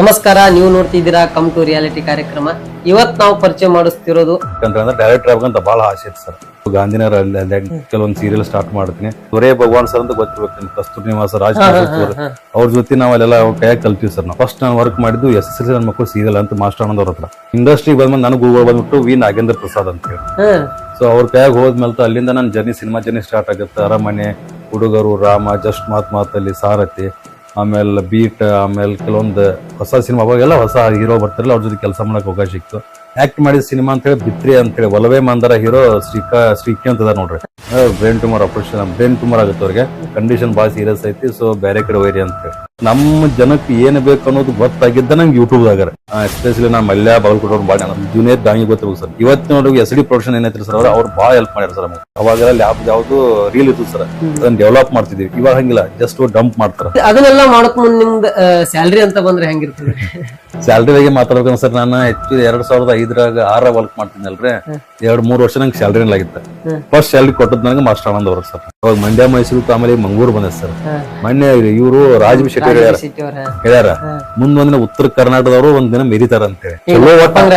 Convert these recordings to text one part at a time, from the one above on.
ನಮಸ್ಕಾರ ನೀವು ನೋಡ್ತಿದ್ದೀರಾ ಕಮ್ ಟು ರಿಯಾಲಿಟಿ ಕಾರ್ಯಕ್ರಮ. ಇವತ್ ನಾವು ಪರಿಚಯ ಮಾಡಿಸ್ತಿರೋದು ಯಾಕಂದ್ರೆ ಡೈರೆಕ್ಟರ್ ಆಗಂತ ಬಹಳ ಆಸೆ ಇತ್ತು ಸರ್. ಗಾಂಧಿನಗರ ಕೆಲವೊಂದು ಸೀರಿಯಲ್ ಸ್ಟಾರ್ಟ್ ಮಾಡ್ತೀನಿ ದೊರೆ ಭಗವಾನ್ ಸರ್ ಅಂತ ಗೊತ್ತಿರ್ಬೇಕು ಕಸ್ತೂರ್ನಿವಾಸ ಕಸ್ತೂರಿ ನಿವಾಸ ರಾಜ್ ಅವ್ರ. ಜೊತೆ ನಾವು ಅಲ್ಲೆಲ್ಲ ಕೈ ಕೈಯಾಗ ಕಲ್ತೀವಿ ಸರ್ ನಾವು. ಫಸ್ಟ್ ನಾನು ವರ್ಕ್ ಮಾಡಿದ್ದು ಎಸ್ ಎಸ್ ಎಲ್ ಸಿ ನನ್ನ ಮಕ್ಕಳು ಸೀರಿಯಲ್ ಅಂತ ಮಾಸ್ಟರ್ ಆನಂದ್ ಅವ್ರ ಹತ್ರ. ಇಂಡಸ್ಟ್ರಿ ಬಂದ್ಮೇಲೆ ನನಗೆ ಗುರುಗಳು ಬಂದ್ಬಿಟ್ಟು ವಿ ನಾಗೇಂದ್ರ ಪ್ರಸಾದ್ ಅಂತ ಹೇಳಿ. ಸೊ ಅವ್ರ ಕೈಯಾಗ ಹೋದ್ಮೇಲೆ ಅಲ್ಲಿಂದ ನನ್ನ ಜರ್ನಿ ಸಿನಿಮಾ ಜರ್ನಿ ಸ್ಟಾರ್ಟ್ ಆಗುತ್ತೆ. ಅರಮನೆ ಹುಡುಗರು ರಾಮ ಜಸ್ಟ್ ಮಾತ್ ಮಾತಲ್ಲಿ ಸಾರಥಿ ಆಮೇಲೆ ಬೀಟ್ ಆಮೇಲೆ ಕೆಲವೊಂದು ಹೊಸ ಸಿನಿಮಾ ಅವಾಗೆಲ್ಲ ಹೊಸ ಹೀರೋ ಬರ್ತಾರಲ್ಲ, ಅವ್ರ ಜೊತೆ ಕೆಲಸ ಮಾಡೋಕೆ ಅವಕಾಶ ಸಿಕ್ತು. ಆಕ್ಟ್ ಮಾಡಿದ ಸಿನಿಮಾ ಅಂತ ಹೇಳಿ ಬಿತ್ರಿ ಅಂತೇಳಿ ಒಲವೇ ಮಂದರ ಹೀರೋ ಶ್ರೀಕಾ, ಶ್ರೀಕಿ ಅಂತ ನೋಡ್ರಿ. Brain tumour operation brain tumour ಆಗುತ್ತೆ ಅವ್ರಿಗೆ. ಕಂಡೀಷನ್ ಭಾಳ ಸೀರಿಯಸ್ ಐತಿ ಸೊ ಬೇರೆ ಕಡೆ ಹೋಗಿರಿ ಅಂತ ಹೇಳಿ. ನಮ್ಮ ಜನಕ್ಕೆ ಏನ್ ಬೇಕು ಅನ್ನೋದು ಗೊತ್ತಾಗಿದ್ದ ನಂಗೆ ಯೂಟ್ಯೂಬ್ ದಾಗರ. ಎಸ್ಪೆಷಲಿ ನಾ ಮಲ್ಯ ಬಾಗಲ್ಕೋಟ್ ಭಾಳ ಜೂನಿಯರ್ ದಾಂಗಿ ಗೊತ್ತಿರ್ಬೋದು ಸರ್. ಇವತ್ತು ನೋಡಿ ಎಸ್ ಡಿ ಪ್ರೊಡಕ್ಷನ್ ಏನೈತ್ರಿ ಸರ್ ಅವ್ರು? ಅವ್ರು ಭಾಳ ಹೆಲ್ಪ್ ಮಾಡ್ಯಾರ ಸರ್ ನಮಗೆ. ಅವಾಗ ಲ್ಯಾಬ್ ಯಾವ್ದು ರೀಲ್ ಇತ್ತು ಸರ್. ಅದನ್ನ ಡೆವಲಪ್ ಮಾಡ್ತಿದ್ವಿ. ಇವಾಗ ಹಂಗಿಲ್ಲ. ಜಸ್ಟ್ ಡಂಪ್ ಮಾಡ್ತಾರ. ಅದನ್ನೆಲ್ಲ ಮಾಡಕ್ ಮುಂದ್ ನಿಮ್ದು ಸ್ಯಾಲ್ರಿ ಅಂತ ಬಂದ್ರೆ ಹೆಂಗಿರ್ತದೆ? ಸ್ಯಾಲ್ರಿ ಬಗ್ಗೆ ಮಾತಾಡ್ಬೇಕು ಸರ್ ನಾನು ಹೆಚ್ಚು ಎರಡ್ ಸಾವಿರದ ಐದರಾಗ ಆರ ವರ್ಕ್ ಮಾಡ್ತಿದ್ನಲ್ರಿ. ಎರಡ್ ಮೂರ್ ವರ್ಷ ನಂಗೆ ಸ್ಯಾಲ್ರಿ ಆಗಿತ್ತು. ಫಸ್ಟ್ ಸ್ಯಾಲ್ರಿ ಕೊಟ್ಟದ್ ನನಗೆ ಮಾಸ್ಟರ್ ಆನಂದ್ ಅವ್ರಿಗೆ ಸರ್. ಅವಾಗ ಮಂಡ್ಯ ಮೈಸೂರು ಆಮೇಲೆ ಮಂಗಳೂರು ಬಂದ ಸರ್. ಮೊನ್ನೆ ಇವರು ರಾಜಮ ಶೆಟ್ಟಿ ಹೇಳ್ಯಾರ. ಹೇಳ್ಯಾರ ಮುಂದ್ ಒಂದಿನ ಉತ್ತರ ಕರ್ನಾಟಕದವರು ಒಂದ್ ದಿನ ಮೆರಿತಾರ ಅಂತ ಹೇಳಿ ಚಲೋ ಒಟ್ಟ ಲಪ್ಪಂಗ್